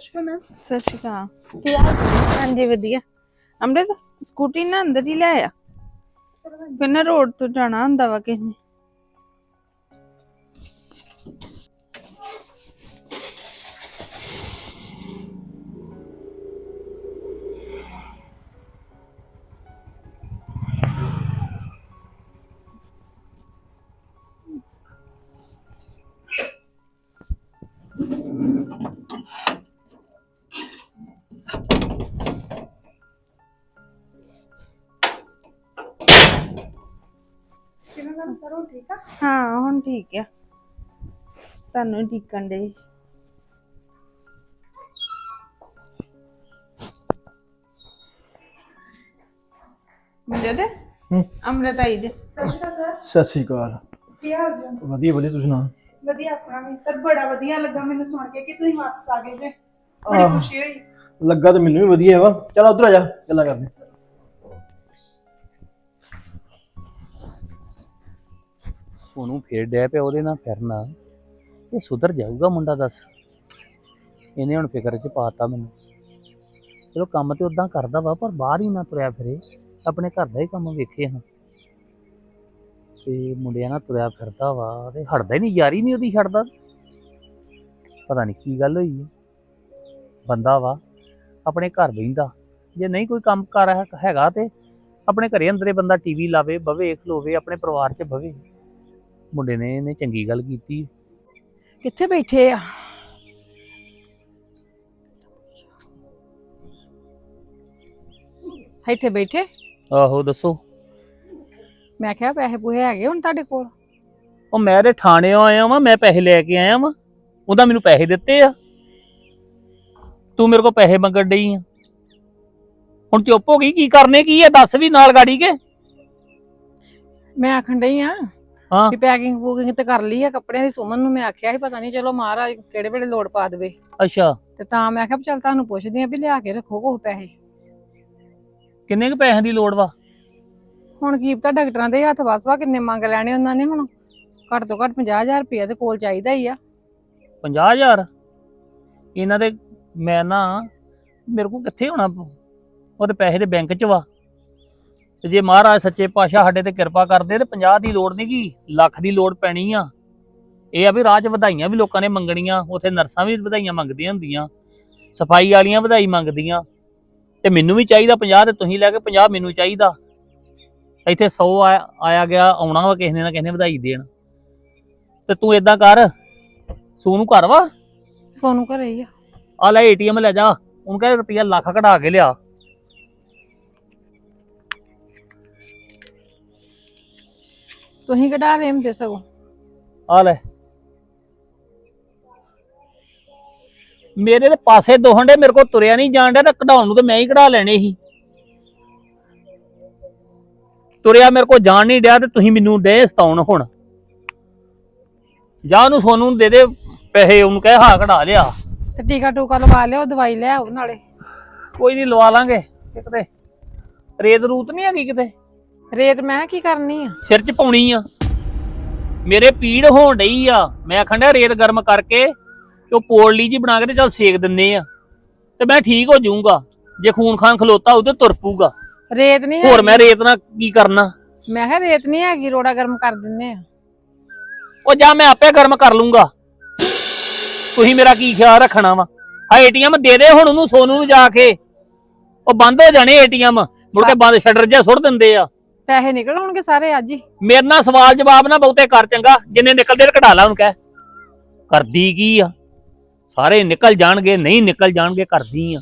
ਸ਼੍ਰੀ ma'am ਸਤਿ ਸ਼੍ਰੀ ਅਕਾਲ। ਕੀ ਹਾਲ ਹਾਂਜੀ ਵਧੀਆ। ਅੰਮ੍ਰਿਤ ਸਕੂਟੀ ਨਾ ਅੰਦਰ ਹੀ ਲੈ ਆ। ਫਿਰ ਨਾ ਰੋਡ ਤੋਂ ਜਾਣਾ ਹੁੰਦਾ ਵਾ ਕਿਸੇ ਨੇ। ਸਰ ਹੋ ਠੀਕ ਆ? ਹਾਂ ਹੁਣ ਠੀਕ ਆ। ਤੁਹਾਨੂੰ ਠੀਕਣ ਦੇ ਮੁੰਡੇ ਦੇ ਹੂੰ। ਅੰਮ੍ਰਿਤ ਆਈ ਜੇ। ਸਤਿ ਸ਼੍ਰੀ ਅਕਾਲ ਸਰ। ਸਤਿ ਸ਼੍ਰੀ ਅਕਾਲ। ਕੀ ਹਾਲ ਜੀ ਵਧੀਆ ਵਧੀਆ ਤੁਸੀਂ ਸੁਣਾ ਵਧੀਆ ਆਪਣਾ ਵੀ। ਸਰ ਬੜਾ ਵਧੀਆ ਲੱਗਾ ਮੈਨੂੰ ਸੁਣ ਕੇ ਕਿ ਤੁਸੀਂ ਵਾਪਸ ਆ ਗਏ ਜੇ। ਬੜੀ ਆਹ। ਖੁਸ਼ੀ ਹੋਈ। ਲੱਗਾ ਤਾਂ ਮੈਨੂੰ ਵੀ ਵਧੀਆ ਵਾ। ਚਲ ਉਧਰ ਆ ਜਾ। ਗੱਲਾਂ ਕਰਦੇ। ਉਹਨੂੰ ਫੇਰ ਡੈ ਪਿਆ ਉਹਦੇ ਨਾਲ ਫਿਰਨਾ। ਇਹ ਸੁਧਰ ਜਾਊਗਾ ਮੁੰਡਾ ਦੱਸ। ਇਹਨੇ ਹੁਣ ਫਿਕਰ 'ਚ ਪਾਤਾ ਮੈਨੂੰ। ਚਲੋ ਕੰਮ ਤੇ ਉਦਾਂ ਕਰਦਾ ਵਾ, ਪਰ ਬਾਹਰ ਹੀ ਨਾ ਤੁਰਿਆ ਫਿਰੇ। ਆਪਣੇ ਘਰ ਦਾ ਹੀ ਕੰਮ ਵੇਖੇ ਹਾਂ ਤੇ ਮੁੰਡਿਆਂ ਨਾਲ ਤੁਰਿਆ ਫਿਰਦਾ ਵਾ, ਤੇ ਹਟਦਾ ਹੀ ਨਹੀਂ, ਯਾਰੀ ਨਹੀਂ ਉਹਦੀ ਛੱਡਦਾ। ਪਤਾ ਨਹੀਂ ਕੀ ਗੱਲ ਹੋਈ ਹੈ ਬੰਦਾ ਵਾ, ਆਪਣੇ ਘਰ ਬਹਿੰਦਾ। ਜੇ ਨਹੀਂ ਕੋਈ ਕੰਮ ਕਰ ਹੈਗਾ ਤੇ ਆਪਣੇ ਘਰੇ ਅੰਦਰੇ ਬੰਦਾ ਟੀਵੀ ਲਾਵੇ, ਬਵੇ, ਖਲੋਵੇ, ਆਪਣੇ ਪਰਿਵਾਰ 'ਚ ਬਵੇ। ਮੁੰਡੇ ਨੇ ਇਹਨੇ ਚੰਗੀ ਗੱਲ ਕੀਤੀ। ਕਿੱਥੇ ਬੈਠੇ ਆ? ਇੱਥੇ ਬੈਠੇ? ਆਹੋ ਦੱਸੋ। ਮੈਂ ਕਿਹਾ ਪੈਸੇ ਪੂਹੇ ਹੈਗੇ ਹੁਣ ਤੁਹਾਡੇ ਕੋਲ? ਉਹ ਮੈਂ ਤੇ ਥਾਣੇ ਆਇਆ ਵਾਂ ਮੈਂ ਪੈਸੇ ਲੈ ਕੇ ਆਇਆ ਵਾਂ। ਉਹਦਾ ਮੈਨੂੰ ਪੈਸੇ ਦਿੱਤੇ ਆ। ਤੂੰ ਮੇਰੇ ਕੋਲ ਪੈਸੇ ਮੰਗਣ ਡਈ ਆ। ਹੁਣ ਚੁੱਪ ਹੋ ਗਈ ਕੀ ਕਰਨੇ ਕੀ ਆ? ਦੱਸ ਵੀ ਨਾਲ ਗਾੜੀ ਕੇ। ਮੈਂ ਆਖਣ ਡਈ ਆ ਹਾਂ। ਵੀ ਪੈਕਿੰਗ ਪੂਕਿੰਗ ਤੇ ਕਰ ਲਈ ਆ ਕੱਪੜਿਆਂ ਦੀ ਸੁਮਨ ਨੂੰ ਮੈਂ ਆਖਿਆ ਸੀ ਪਤਾ ਨਹੀਂ ਚਲੋ ਮਹਾਰਾਜ ਕਿਹੜੇ ਵੇਲੇ ਲੋੜ ਪਾ ਦੇਵੇ। ਅੱਛਾ। ਤੇ ਤਾਂ ਮੈਂ ਕਿਹਾ ਵੀ ਚੱਲ ਤੁਹਾਨੂੰ ਪੁੱਛਦੀ ਆ ਵੀ ਲਿਆ ਕੇ ਰੱਖੋ ਕੋਹ ਪੈਸੇ। ਕਿੰਨੇ ਕੁ ਪੈਸਿਆਂ ਦੀ ਲੋੜ ਵਾ? ਹੁਣ ਕੀ ਪਤਾ ਡਾਕਟਰਾਂ ਦੇ ਹੱਥ ਵਸਵਾ ਕਿੰਨੇ ਮੰਗ ਲੈਣੇ ਉਹਨਾਂ ਨੇ ਹੁਣ। ਘੱਟ ਤੋਂ ਘੱਟ 50000 ਰੁਪਏ ਦੇ ਕੋਲ ਚਾਹੀਦਾ ਹੀ ਆ। 50000 ਇਹਨਾਂ ਦੇ ਮੈਂ ਨਾ ਮੇਰੇ ਕੋਲ ਕਿੱਥੇ ਹੋਣਾ? ਉਹਦੇ ਪੈਸੇ ਦੇ ਬੈਂਕ 'ਚ ਵਾ। ਤੇ ਜੇ ਮਹਾਰਾਜ ਸੱਚੇ ਪਾਤਸ਼ਾਹ ਸਾਡੇ ਤੇ ਕਿਰਪਾ ਕਰਦੇ ਤੇ 50 ਦੀ ਲੋੜ ਨਹੀਂ ਗੀ ਲੱਖ ਦੀ ਲੋੜ ਪੈਣੀ ਆ। ਇਹ ਆ ਵੀ 'ਚ ਵਧਾਈਆਂ ਵੀ ਲੋਕਾਂ ਨੇ ਮੰਗਣੀਆਂ ਉੱਥੇ ਨਰਸਾਂ ਵੀ ਵਧਾਈਆਂ ਮੰਗਦੀਆਂ ਹੁੰਦੀਆਂ ਸਫ਼ਾਈ ਵਾਲੀਆਂ ਵਧਾਈ ਮੰਗਦੀਆਂ। ਤੇ ਮੈਨੂੰ ਵੀ ਚਾਹੀਦਾ 50 ਤੇ ਤੁਸੀਂ ਲੈ ਕੇ 50 ਮੈਨੂੰ ਚਾਹੀਦਾ। ਇੱਥੇ 100 ਆਇਆ ਆਇਆ ਗਿਆ ਆਉਣਾ ਵਾ ਕਿਸੇ ਨੇ ਨਾ ਕਿਸੇ ਨੇ ਵਧਾਈ ਦੇਣ। ਤੇ ਤੂੰ ਇਦਾਂ ਕਰ ਸੋਨੂੰ ਘਰ ਵਾ? ਸੋਨੂੰ ਘਰੇ ਹੀ ਆ। ਆ ਲੈ ਏਟੀਐਮ ਲੈ ਜਾ ਉਹਨੂੰ ਕਹੇ ਰੁਪਈਆ ਲੱਖ ਕਢਾ ਕੇ ਲਿਆ। ਤੁਸੀਂ ਕਢਾ ਰਹੇ ਹੁੰਦੇ ਸਗੋਂ? ਆ ਲੈ। ਮੇਰੇ ਦੇ ਪਾਸੇ ਦੋਹਣ ਦੇ ਮੇਰੇ ਕੋਲ ਤੁਰਿਆ ਨਹੀਂ ਜਾਣ ਡਿਆ ਤਾਂ ਕਢਾਉਣ ਨੂੰ ਤੇ ਮੈਂ ਹੀ ਕਢਾ ਲੈਣੇ ਸੀ। ਤੁਰਿਆ ਮੇਰੇ ਕੋਲ ਜਾਣ ਨਹੀਂ ਡਿਆ ਤੇ ਤੁਸੀਂ ਮੈਨੂੰ ਦੇ ਸਤਾਉਣ ਹੁਣ। ਜਾ ਉਹਨੂੰ ਸੋਨੂੰ ਨੂੰ ਦੇ ਦੇ ਪੈਸੇ ਉਹਨੂੰ ਕਹੇ ਹਾਂ ਕਢਾ ਲਿਆ। ਤੇ ਟੀਕਾ ਟੂਕਾ ਲਵਾ ਲਿਓ ਦਵਾਈ ਲੈ ਆਓ ਨਾਲੇ। ਕੋਈ ਨਹੀਂ ਲਵਾ ਲਾਂਗੇ ਕਿਤੇ ਰੇਤ ਰੂਤ ਨਹੀਂ ਹੈਗੀ ਕਿਤੇ? ਰੇਤ ਮੈਂ ਕੀ ਕਰਨੀ ਆ? ਸਿਰ 'ਚ ਪਾਉਣੀ ਆ। ਮੇਰੇ ਪੀੜ ਹੋਣ ਡਈ ਆ। ਮੈਂ ਆਖਣ ਡਿਆ ਰੇਤ ਗਰਮ ਕਰਕੇ ਤੇ ਉਹ ਪੋੜਲੀ ਜੀ ਬਣਾ ਕੇ ਤੇ ਚੱਲ ਸੇਕ ਦਿੰਨੇ ਆ। ਤੇ ਮੈਂ ਠੀਕ ਹੋ ਜਾਊਂਗਾ। ਜੇ ਖੂਨ ਖਾਨ ਖਲੋਤਾ ਹੋਊ ਤੇ ਤੁਰ ਪਊਗਾ। ਰੇਤ ਨਹੀਂ ਹੋਰ ਮੈਂ ਰੇਤ ਨਾਲ ਕੀ ਕਰਨਾ? ਮੈਂ ਕਿਹਾ ਰੇਤ ਨਹੀਂ ਹੈਗੀ ਰੋੜਾ ਗਰਮ ਕਰ ਦਿੰਨੇ ਆ। ਉਹ ਜਾਂ ਮੈਂ ਆਪੇ ਗਰਮ ਕਰ ਲੂੰਗਾ ਤੁਸੀਂ ਮੇਰਾ ਕੀ ਖਿਆਲ ਰੱਖਣਾ ਵਾ? ਆ ਏਟੀਐਮ ਦੇ ਦੇ ਹੁਣ ਉਹਨੂੰ ਸੋਨੂੰ ਨੂੰ ਜਾ ਕੇ। ਉਹ ਬੰਦ ਹੋ ਜਾਣੇ ਏਟੀਐਮ। ਮੁੜ ਕੇ ਬੰਦ ਸ਼ਟਰ ਜਿਹਾ ਸੁੱਟ ਦਿੰਦੇ ਆ। ਪੈਸੇ ਨਿਕਲ ਆਉਣਗੇ ਸਾਰੇ ਅੱਜ ਹੀ। ਮੇਰੇ ਨਾਲ ਸਵਾਲ ਜਵਾਬ ਨਾ ਬਹੁਤੇ ਕਰ ਚੰਗਾ, ਜਿੰਨੇ ਨਿਕਲਦੇ ਨੇ ਕਢਾ ਲਾ ਉਹਨੂੰ ਕਹਿ। ਕਰਦੀ ਕੀ ਆ? ਸਾਰੇ ਨਿਕਲ ਜਾਣਗੇ, ਨਹੀਂ ਨਿਕਲ ਜਾਣਗੇ, ਕਰਦੀ ਆ।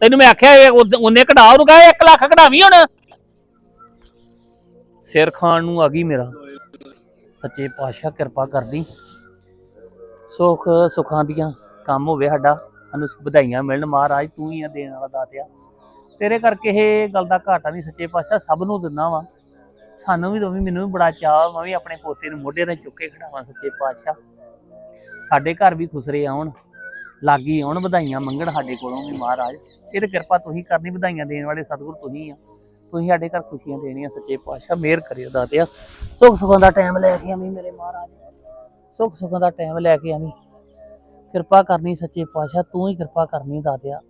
ਤੈਨੂੰ ਮੈਂ ਆਖਿਆ ਇਹ ਉਹਦ- ਉਹਨੇ ਕਢਾ, ਉਹਨੂੰ ਕਹੇ 1 ਲੱਖ ਕਢਾਵੀ ਹੁਣ। ਸਿਰ ਖਾਣ ਨੂੰ ਆ ਗਈ ਮੇਰਾ। ਸੱਚੇ ਪਾਤਸ਼ਾਹ ਕਿਰਪਾ ਕਰਦੀ। ਸੁੱਖ ਸੁਖਾਂ ਦੀਆਂ ਕੰਮ ਹੋਵੇ ਸਾਡਾ। ਸਾਨੂੰ ਵਧਾਈਆਂ ਮਿਲਣ ਮਹਾਰਾਜ, ਤੂੰ ਹੀ ਆ ਦੇਣ ਵਾਲਾ ਦਾਤਿਆ। ਤੇਰੇ ਕਰਕੇ ਇਹ ਗੱਲ ਦਾ ਘਾਟਾ ਨਹੀਂ ਸੱਚੇ ਪਾਤਸ਼ਾਹ ਸਭ ਨੂੰ ਦਿੰਦਾ ਵਾ। ਸਾਨੂੰ ਵੀ ਦੋਵੇਂ ਮੈਨੂੰ ਵੀ ਬੜਾ ਚਾਹ ਮੈਂ ਵੀ ਆਪਣੇ ਪੋਤੇ ਨੂੰ ਮੋਢੇ ਤੇ ਚੁੱਕ ਕੇ ਖੜਾਵਾਂ ਸੱਚੇ ਪਾਤਸ਼ਾਹ। ਸਾਡੇ ਘਰ ਵੀ ਖੁਸਰੇ ਆਉਣ, ਲਾਗੀ ਆਉਣ, ਵਧਾਈਆਂ ਮੰਗਣ ਸਾਡੇ ਕੋਲੋਂ ਵੀ ਮਹਾਰਾਜ। ਇਹ ਤੇ ਕਿਰਪਾ ਤੁਸੀਂ ਕਰਨੀ, ਵਧਾਈਆਂ ਦੇਣ ਵਾਲੇ ਸਤਿਗੁਰ ਤੁਸੀਂ ਆ। ਤੁਸੀਂ ਸਾਡੇ ਘਰ ਖੁਸ਼ੀਆਂ ਦੇਣੀਆਂ ਸੱਚੇ ਪਾਤਸ਼ਾਹ, ਮਿਹਰ ਕਰਿਓ ਦਾਤਿਆ ਸੁੱਖ ਸੁਖਾਂ ਦਾ ਟਾਈਮ ਲੈ ਕੇ ਆਵੀਂ ਮੇਰੇ ਮਹਾਰਾਜ। ਸੁੱਖ ਸੁੱਖਾਂ ਦਾ ਟਾਈਮ ਲੈ ਕੇ ਆਵੀਂ। ਕਿਰਪਾ ਕਰਨੀ ਸੱਚੇ ਪਾਤਸ਼ਾਹ, ਤੂੰ ਹੀ ਕਿਰਪਾ ਕਰਨੀ ਦਾਤਿਆ।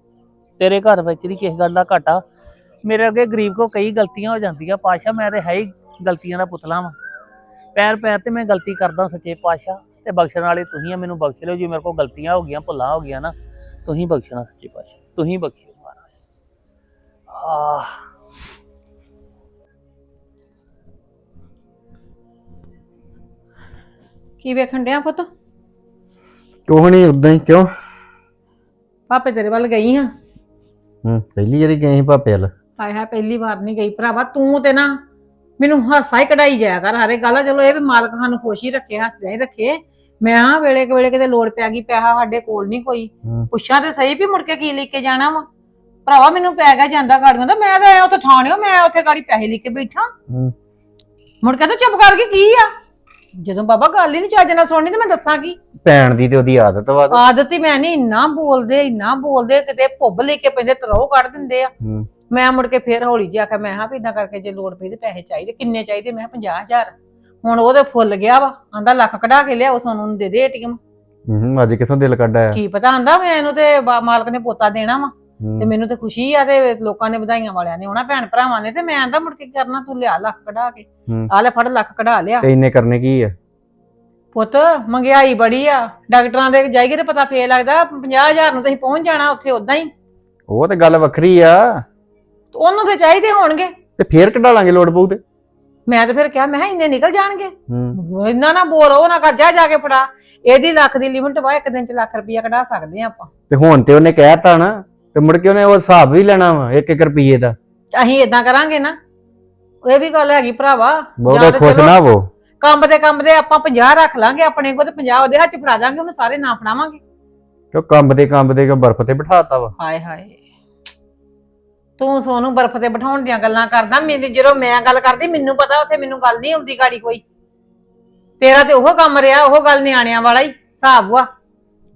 ਤੇਰੇ ਘਰ ਵਿੱਚ ਨਹੀਂ ਕਿਸੇ ਗੱਲ ਦਾ ਘਾਟਾ। ਮੇਰੇ ਅੱਗੇ ਗਰੀਬ ਕੋ ਕਈ ਗਲਤੀਆਂ ਹੋ ਜਾਂਦੀਆਂ। ਪਾਤਸ਼ਾਹ ਮੈਂ ਤੇ ਹੈ ਹੀ ਗਲਤੀਆਂ ਦਾ ਪੁਤਲਾ ਵਾਂ। ਪੈਰ ਪੈਰ ਤੇ ਮੈਂ ਗਲਤੀ ਕਰਦਾ ਸੱਚੇ ਪਾਤਸ਼ਾਹ। ਤੇ ਬਖਸ਼ਣ ਵਾਲੇ ਤੁਸੀਂ ਆ ਮੈਨੂੰ ਬਖਸ਼ ਲਿਓ। ਜੀ ਮੇਰੇ ਕੋਲ ਗਲਤੀਆਂ ਹੋ ਗਈਆਂ ਭੁੱਲਾਂ ਹੋ ਗਈਆਂ ਨਾ ਤੁਸੀਂ ਬਖਸ਼ਣਾ ਸੱਚੇ ਪਾਤਸ਼ਾਹ। ਤੁਸੀਂ ਬਖਸ਼ਿਓ ਮਹਾਰਾਜ। ਆਹ। ਕੀ ਵੇਖਣ ਡਿਆ ਪੁੱਤ? ਕਿਉਂ ਨਹੀਂ ਉਦਾਂ ਹੀ। ਕਿਉਂ? ਪਾਪੇ ਤੇਰੇ ਵੱਲ ਗਈ ਹਾਂ ਹੂੰ ਪਹਿਲੀ ਜਿਹੜੀ ਗਏ ਸੀ ਭਾਪੇ ਵੱਲ। ਹਾਏ ਹਾਏ ਪਹਿਲੀ ਵਾਰ ਨਹੀਂ ਗਈ। ਭਰਾਵਾ ਤੂੰ ਤੇ ਨਾ ਮੈਨੂੰ ਹਾਸਾ ਹੀ ਕਢਾਈ ਜਾਇਆ ਕਰ ਹਰੇ ਗੱਲ। ਆ, ਚਲੋ ਇਹ ਵੀ ਮਾਲਕ ਸਾਨੂੰ ਖੁਸ਼ ਹੀ ਰੱਖੇ ਹੱਸਦੇ ਹੀ ਰੱਖੇ। ਮੈਂ ਆ ਵੇਲੇ ਕੁ ਵੇਲੇ ਕਿਤੇ ਲੋੜ ਪੈ ਗਈ ਪੈਸਾ ਸਾਡੇ ਕੋਲ ਨਹੀਂ ਕੋਈ। ਹੂੰ। ਪੁੱਛਾਂ ਤੇ ਸਹੀ ਵੀ ਮੁੜ ਕੇ ਕੀ ਲੈ ਕੇ ਜਾਣਾ ਵਾ। ਭਰਾਵਾ ਮੈਨੂੰ ਪੈ ਗਿਆ ਜਾਂਦਾ ਗਾੜੀਆਂ ਦਾ ਮੈਂ ਤਾਂ ਆਇਆ ਉੱਥੇ ਠਾਣਿਓ ਮੈਂ ਉੱਥੇ ਗਾੜੀ ਪੈਸੇ ਲੈ ਕੇ ਬੈਠਾ। ਹੂੰ। ਮੁੜ ਕੇ ਤਾਂ ਚੁੱਪ ਕਰਕੇ ਕੀ ਆ? ਜਦੋਂ ਬਾਬਾ ਗੱਲ ਹੀ ਨਹੀਂ ਚੱਜ ਨਾਲ ਸੁਣਨੀ ਤੇ ਮੈਂ ਦੱਸਾਂ ਕੀ ਭੈਣ ਦੀ ਤੇ ਉਹਦੀ ਆਦਤ ਵਾ ਤੇ। ਆਦਤ ਹੀ ਮੈਂ ਨਹੀਂ ਇੰਨਾ ਬੋਲਦੇ ਇੰਨਾ ਬੋਲਦੇ ਕਿਤੇ ਭੁੱਬ ਲੈ ਕੇ ਪੈਂਦੇ ਤਰੋ ਕੱਢ ਦਿੰਦੇ ਆ ਹੂੰ। ਮੈਂ ਮੁੜ ਕੇ ਫੇਰ ਹੌਲੀ ਜਿਹਾ ਆਖਿਆ ਮੈਂ ਹਾਂ ਵੀ ਇਦਾਂ ਕਰਕੇ ਜੇ ਲੋੜ ਪਈ ਤੇ ਪੈਸੇ ਚਾਹੀਦੇ ਕਿੰਨੇ ਚਾਹੀਦੇ ਮੈਂ ਕਿਹਾ 50000 ਹੁਣ ਉਹਦੇ ਫੁੱਲ ਗਿਆ ਵਾ ਆਂਦਾ ਲੱਖ ਕਢਾ ਕੇ ਲਿਆਓ ਸੋਨੂੰ ਨੂੰ ਦੇ ਦੇ ਏਟੀਐਮ ਹੂੰ ਅੱਜ ਕਿਥੋਂ ਦਿਲ ਕੱਢ ਆਇਆ ਕੀ ਪਤਾ ਆਂਦਾ ਮੈਨੂੰ ਤੇ ਬਾ- ਮਾਲਕ ਨੇ ਪੋਤਾ ਦੇਣਾ ਵਾ। ਤੇ ਮੈਨੂੰ ਤੇ ਖੁਸ਼ੀ ਆ ਤੇ ਲੋਕਾਂ ਨੇ ਵਧਾਈਆਂ ਵਾਲਿਆਂ ਨੇ ਉਹਨਾਂ ਭੈਣ ਭਰਾਵਾਂ ਨੇ ਤੇ ਮੈਂ ਆਂਦਾ ਮੁੜ ਕੇ ਕਰਨਾ ਤੂੰ ਲਿਆ ਲੱਖ ਕਢਾ ਕੇ। ਆ ਲੈ ਫੜ ਲੱਖ ਕਢਾ ਲਿਆ। ਤੇ ਇੰਨੇ ਕਰਨੇ ਕੀ ਆ? ਪੁੱਤ ਮਹਿੰਗਾਈ ਬੜੀ ਆ। ਡਾਕਟਰਾਂ ਦੇ ਜਾਈਏ ਤੇ ਪਤਾ ਫੇਰ ਲੱਗਦਾ 50000 ਨੂੰ ਤੁਸੀਂ ਪਹੁੰਚ ਜਾਣਾ ਉੱਥੇ ਉਦਾਂ ਹੀ। ਉਹ ਤੇ ਗੱਲ ਵੱਖਰੀ ਆ। ਉਹਨੂੰ ਫੇਰ ਚਾਹੀਦੇ ਹੋਣਗੇ। ਤੇ ਫੇਰ ਕਢਾ ਲਾਂਗੇ ਲੋੜ ਪਊ ਤੇ। ਮੈਂ ਤਾਂ ਫਿਰ ਕਿਹਾ ਮੈਂ ਇੰਨੇ ਨਿਕਲ ਜਾਣਗੇ। ਹੂੰ। ਇੰਨਾ ਨਾ ਬੋਲ ਉਹ ਨਾ ਕਰ ਜਾ ਜਾ ਕੇ ਫੜਾ। ਇਹਦੀ ਲੱਖ ਦੀ ਲਿਮਟ ਵਾ ਇੱਕ ਦਿਨ ਚ ਲੱਖ ਰੁਪਈਆ ਕਢਾ ਸਕਦੇ ਆ ਆਪਾਂ। ਤੇ ਹੁਣ ਤੇ ਉਹਨੇ ਕਹਿਤਾ ਨਾ ਤੇ ਮੁੜ ਕੇ ਉਹਨੇ ਉਹ ਹਿਸਾਬ ਵੀ ਲੈਣਾ ਵਾ ਇੱਕ ਇੱਕ ਰੁਪਈਏ ਦਾ। ਅਸੀਂ ਇਦਾਂ ਕਰਾਂਗੇ ਨਾ ਇਹ ਵੀ ਗੱਲ ਹੈਗੀ ਭਰਾਵਾ। ਜਾਂ ਬਹੁਤਾ ਤੇ ਖੁਸ਼ ਚਲੋ ਨਾ ਹੋ ਕੰਮ ਦੇ ਕੰਮ ਦੇ ਆਪਾਂ 50 ਰੱਖ ਲਾਂਗੇ ਆਪਣੇ ਕੋਲ ਤੇ 50 ਉਹਦੇ ਹੱਥ ਚ ਫੜਾ ਦਾਂਗੇ ਉਹਨੂੰ ਸਾਰੇ ਨਾ ਫੜਾਵਾਂਗੇ। ਕਿਉਂ ਕੰਬ ਦੇ ਕੰਬ ਦੇ ਕੇ ਬਰਫ਼ ਤੇ ਬਿਠਾਤਾ ਵਾ। ਹਾਏ ਹਾਏ। ਤੂੰ ਸੋਨੂੰ ਬਰਫ਼ ਤੇ ਬਿਠਾਉਣ ਦੀਆਂ ਗੱਲਾਂ ਕਰਦਾ ਮੈਨੂੰ ਜਦੋਂ ਮੈਂ ਗੱਲ ਕਰਦੀ ਮੈਨੂੰ ਪਤਾ ਉੱਥੇ ਮੈਨੂੰ ਗੱਲ ਨਹੀਂ ਆਉਂਦੀ ਗਾੜੀ ਕੋਈ। ਤੇਰਾ ਤੇ ਉਹ ਕੰਮ ਰਿਹਾ ਉਹ ਗੱਲ ਨਿਆਣਿਆਂ ਵਾਲਾ ਹੀ ਹਿਸਾਬ ਵਾ।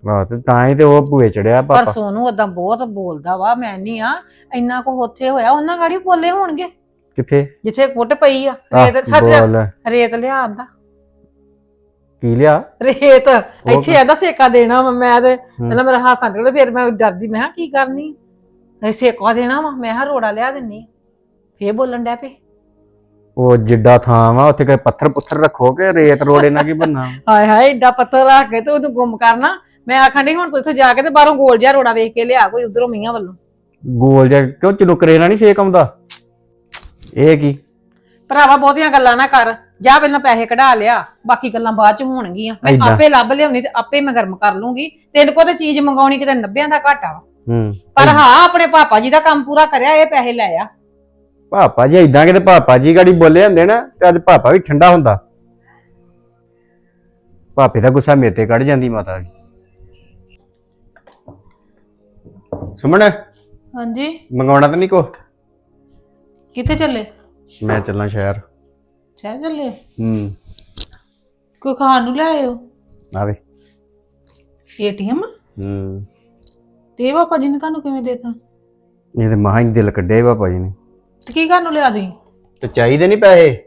ਆਹ ਤੇ ਤਾਂ ਹੀ ਤੇ ਉਹ ਭੂਏ ਚੜਿਆ ਪਰ ਪਾਪਾ। ਸੋਨੂੰ ਓਦਾਂ ਬਹੁਤ ਬੋਲਦਾ ਵਾ ਮੈਂ ਨਹੀਂ ਆ ਇੰਨਾ ਕੋ ਉੱਥੇ ਹੋਇਆ ਉਹਨਾਂ ਗਾੜੀ ਬੋਲੇ ਹੋਣਗੇ। ਕਿੱਥੇ? ਜਿੱਥੇ ਕੁੱਟ ਪਈ ਆ ਆਹ, ਰੇਤ ਬੋਲ। ਰੇਤ ਲਿਆ ਆਂਦਾ ਕੀ ਲਿਆ? ਰੇਤ ਇੱਥੇ ਆਂਦਾ ਸੇਕਾ ਦੇਣਾ ਵਾ ਮੈਂ ਤੇ। ਪਹਿਲਾਂ ਮੇਰਾ ਹਾਸਾ ਨਿਕਲਿਆ ਫਿਰ ਮੈਂ ਡਰਦੀ ਮੈਂ ਕਿਹਾ ਕੀ ਕਰਨੀ? ਇਹ ਸੇਕਾ ਦੇਣਾ ਵਾ ਮੈਂ ਕਿਹਾ ਰੋੜਾ ਲਿਆ ਦਿੰਨੀ ਫੇਰ ਬੋਲਣ ਡੈ ਪਏ। ਉਹ ਜਿੱਡਾ ਥਾਂ ਵਾ ਉੱਥੇ ਕੋਈ ਪੱਥਰ ਪੁੱਥਰ ਰੱਖੋ ਕਿ ਰੇਤ ਰੋੜੇ ਨਾਲ ਕੀ ਬੰਨਾ ਹਾਏ ਹਾਏ ਏਡਾ ਪੱਥਰ ਰੱਖ ਕੇ ਤੇ ਉਹਨੂੰ ਗੁੰਮ ਕਰਨਾ ਮੈਂ ਆਖਣ ਡਈ ਹੁਣ ਤੂੰ ਇੱਥੋਂ ਜਾ ਕੇ ਤੇ ਬਾਹਰੋਂ ਗੋਲ ਜਿਹਾ ਰੋੜਾ ਵੇਖ ਕੇ ਲਿਆ ਕੋਈ ਉਧਰੋਂ ਮੀਆਂ ਵੱਲੋਂ। ਗੋਲ ਜਿਹਾ ਕਿਉਂ ਚਨੁਕਰੇ ਨਾਲ ਨਹੀਂ ਸੇਕ ਆਉਂਦਾ? ਇਹ ਕੀ? ਭਰਾਵਾ ਬਹੁਤੀਆਂ ਗੱਲਾਂ ਨਾ ਕਰ ਜਾ ਪਹਿਲਾਂ ਪੈਸੇ ਕਢਾ ਲਿਆ ਬਾਕੀ ਗੱਲਾਂ ਬਾਅਦ ਚ ਹੋਣਗੀਆਂ। ਮੈਂ ਏਦਾਂ। ਆਪੇ ਲੱਭ ਲਿਆਉਣੀ ਤੇ ਆਪੇ ਮੈਂ ਗਰਮ ਕਰ ਲੂੰਗੀ। ਤੈਨੂੰ ਕੋ ਤੇ ਚੀਜ਼ ਮੰਗਾਉਣੀ ਕਿਤੇ 90 ਦਾ ਘਾਟਾ ਵਾ। ਹੂੰ। ਪਰ ਹਾਂ ਆਪਣੇ ਪਾਪਾ ਜੀ ਦਾ ਕੰਮ ਪੂਰਾ ਕਰਿਆ ਇਹ ਪੈਸੇ ਲੈ ਆ। ਪਾਪਾ ਜੀ ਇਦਾਂ ਕਿਤੇ ਪਾਪਾ ਜੀ ਗਾੜੀ ਬੋਲੇ ਹੁੰਦੇ ਨਾ ਤੇ ਅੱਜ ਪਾਪਾ ਵੀ ਠੰਡਾ ਹੁੰਦਾ। ਪਾਪੇ ਦਾ ਗੁੱਸਾ ਮੇਰੇ ਤੇ ਕੱਢ ਜਾਂਦੀ ਮਾਤਾ ਦੀ ਸੁਮਣ ਹਾਂਜੀ। ਮੰਗਾਉਣਾ ਤਾਂ ਨਹੀਂ ਕੋ? ਕਿੱਥੇ ਚੱਲੇ? ਮੈਂ ਚੱਲਾਂ ਸ਼ਹਿਰ। ਸ਼ਹਿਰ ਚੱਲੇ? ਹੂੰ। ਕੋਈ ਖਾਣ ਨੂੰ ਲੈ ਆਇਓ? ਆਵੇ ਏਟੀਐਮ? ਹੂੰ। ਤੇ ਪਾਪਾ ਜੀ ਨੇ ਤੁਹਾਨੂੰ ਕਿਵੇਂ ਦੇਤਾ? ਇਹ ਤੇ ਮਹਾਂ ਹੀ ਦਿਲ ਕੱਢੇ ਪਾਪਾ ਜੀ ਨੇ। ਤੇ ਕੀ ਕਰਨ ਨੂੰ ਲਿਆ ਦੀ ਤੇ ਚਾਹੀਦੇ ਨਹੀਂ ਪੈਸੇ?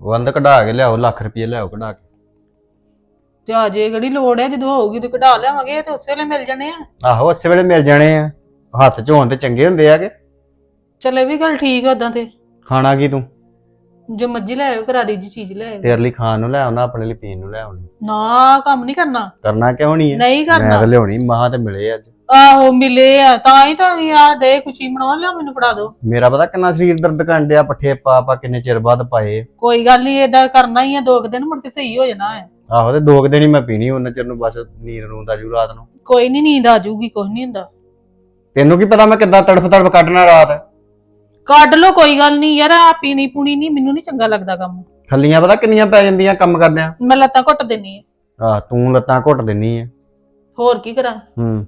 ਵੰਦ ਕਢਾ ਕੇ ਲਿਆਓ ਲੱਖ ਰੁਪਏ ਲਿਆਓ ਕਢਾ ਕੇ। ਤੇ ਆ ਜੇ ਕਿਹੜੀ ਲੋੜ ਹੈ ਜਦੋਂ ਹੋਊਗੀ ਤੇ ਕਢਾ ਲਿਆਵਾਂਗੇ ਤੇ ਉਸੇ ਵੇਲੇ ਮਿਲ ਜਾਣੇ ਆ। ਆਹੋ ਉਸੇ ਵੇਲੇ ਮਿਲ ਜਾਣੇ ਆ। ਹੱਥ 'ਚ ਹੋਣ ਤੇ ਚੰਗੇ ਹੁੰਦੇ ਆ ਕਿ ਚੱਲੇ ਵੀ ਗੱਲ ਠੀਕ ਆ ਉਦਾਂ ਤੇ। ਖਾਣਾ ਕੀ ਤੂੰ? ਜੋ ਮਰਜ਼ੀ ਲੈ ਆਇਓ ਕਰਾ ਦੀ ਜੀ ਚੀਜ਼ ਲੈ ਆਇਓ। ਤੇਰੇ ਲਈ ਖਾਣ ਨੂੰ ਲੈ ਆਉਣਾ ਆਪਣੇ ਲਈ ਪੀਣ ਨੂੰ ਲੈ ਆਉਣਾ। ਨਾ ਕੰਮ ਨਹੀਂ ਕਰਨਾ। ਕਰਨਾ ਕਿਉਂ ਨਹੀਂ ਹੈ ਨਹੀਂ ਮੈਂ ਕਰਨਾ ਤਾਂ ਲਿਆਉਣੀ ਮਹਾਂ ਤੇ ਮਿਲੇ ਅੱਜ। ਆਹੋ ਮਿਲੇ ਆ ਤਾਂ ਹੀ ਤਾਂ ਯਾਰ ਦੇ ਖੁਸ਼ੀ ਮਨਾਉਣ ਲਿਆ ਮੈਨੂੰ ਫੜਾ ਦਿਓ। ਮੇਰਾ ਪਤਾ ਕਿੰਨਾ ਸਰੀਰ ਦਰਦ ਕਰਨ ਡਿਆ ਪੱਠੇ ਪਾ ਪਾ ਕਿੰਨੇ ਚਿਰ ਬਾਅਦ ਪਾਏ। ਕੋਈ ਗੱਲ ਨਹੀਂ ਏਦਾਂ ਕਰਨਾ ਹੀ ਆ ਦੋ ਕੁ ਦਿਨ ਮੁੜ ਕੇ ਸਹੀ ਹੋ ਜਾਣਾ ਹੈ। ਆਹੋ ਤੇ ਦੋ ਕੁ ਦਿਨ ਹੀ ਮੈਂ ਪੀਣੀ ਉਹਨਾਂ ਚਿਰ ਨੂੰ ਬਸ ਨੀਂਦ ਨੂੰ ਦਾ ਜੂ ਰਾਤ ਨੂੰ। ਕੋਈ ਨਹੀਂ ਨੀਂਦ ਆ ਜਾਊਗੀ ਕੁਝ ਨਹੀਂ ਹੁੰਦਾ। ਤੈਨੂੰ ਕੀ ਪਤਾ ਮੈਂ ਕਿੱਦਾਂ ਤੜਫ ਤੜਫ ਕੱਢਣਾ ਰਾਤ? ਕੱਢ ਲੋ ਕੋਈ ਗੱਲ ਨਹੀਂ ਯਾਰ ਆ ਪੀਣੀ ਪੂਣੀ ਨਹੀਂ ਮੈਨੂੰ ਨਹੀਂ ਚੰਗਾ ਲੱਗਦਾ ਕੰਮ। ਖੱਲੀਆਂ ਪਤਾ ਕਿੰਨੀਆਂ ਪੈ ਜਾਂਦੀਆਂ ਕੰਮ ਕਰਦਿਆਂ? ਮੈਂ ਲੱਤਾਂ ਘੁੱਟ ਦਿੰਨੀ ਆ। ਆਹ ਤੂੰ ਲੱਤਾਂ ਘੁੱਟ ਦਿੰਨੀ ਆ। ਹੋਰ ਕੀ ਕਰਾਂ? ਹੂੰ।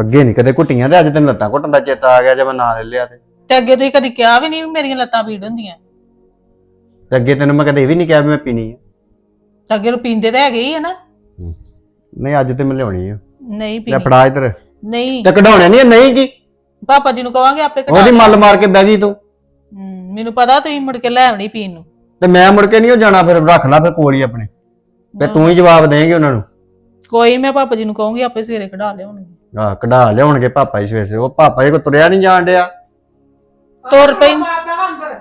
ਅੱਗੇ ਨਹੀਂ ਕਦੇ ਘੁੱਟੀਆਂ ਤੇ ਅੱਜ ਤੈਨੂੰ ਲੱਤਾਂ ਘੁੱਟਣ ਦਾ ਚੇਤਾ ਆ ਗਿਆ ਜੇ ਮੈਂ ਨਾਂ ਲੈ ਲਿਆ ਤੇ। ਤੇ ਅੱਗੇ ਤੁਸੀਂ ਕਦੀ ਕਿਹਾ ਵੀ ਨਹੀਂ ਵੀ ਮੇਰੀਆਂ ਲੱਤਾਂ ਪੀੜ ਹੁੰਦੀਆਂ। ਤੇ ਅੱਗੇ ਤੈਨੂੰ ਮੈਂ ਕਦੇ ਇਹ ਵੀ ਨਹੀਂ ਕਿਹਾ ਵੀ ਮੈਂ ਪੀਣੀ ਆ। ਤੇ ਅੱਗੇ ਨੂੰ ਪੀਂਦੇ ਤਾਂ ਹੈਗੇ ਹੀ ਆ ਨਾ। ਨਹੀਂ ਅੱਜ ਤੇ ਮੈਂ ਲਿਆਉਣੀ ਆ। ਨਹੀਂ ਲੈ ਪੀਣੀ। ਫੜਾ ਇੱਧਰ। ਨਹੀਂ। ਤੇ ਕਢਾਉਣੇ ਨਹੀਂ ਨਹੀਂ ਕੀ ਪਾਪਾ ਜੀ ਨੂੰ ਕਵਾਂਗੇ ਆਪੇ ਕਢਾ ਉਹਦੀ। ਮੱਲ ਮਾਰ ਕੇ ਬਹਿ ਗਈ ਤੂੰ। ਹਮ, ਮੈਨੂੰ ਪਤਾ ਤੁਸੀਂ ਮੁੜ ਕੇ ਲੈ ਆਉਣੀ ਪੀਣ ਨੂੰ। ਤੇ ਮੈਂ ਮੁੜ ਕੇ ਨਹੀਂ ਉਹ ਜਾਣਾ ਫਿਰ ਰੱਖ ਲੈ ਫਿਰ ਕੋਲ ਹੀ ਆਪਣੇ। ਤੇ ਤੂੰ ਹੀ ਜਵਾਬ ਦੇਂਗੇ ਉਹਨਾਂ ਨੂੰ। ਕੋਈ ਨੀ, ਮੈਂ ਪਾਪਾ ਜੀ ਨੂੰ ਕਹੂੰਗੀ ਆਪੇ ਸਵੇਰੇ ਕਢਾ ਲਿਆਉਣਗੇ। ਆਹ ਕਢਾ ਲਿਆਉਣਗੇ ਪਾਪਾ ਜੀ ਸਵੇਰੇ ਸਵੇਰੇ। ਉਹ ਪਾਪਾ ਜੀ ਕੋ ਤੁਰਿਆ ਨਹੀਂ ਜਾਣ ਡਿਆ। ਤੁਰ ਪਈ। ਮਾਰਦਾ ਵਾ ਅੰਦਰ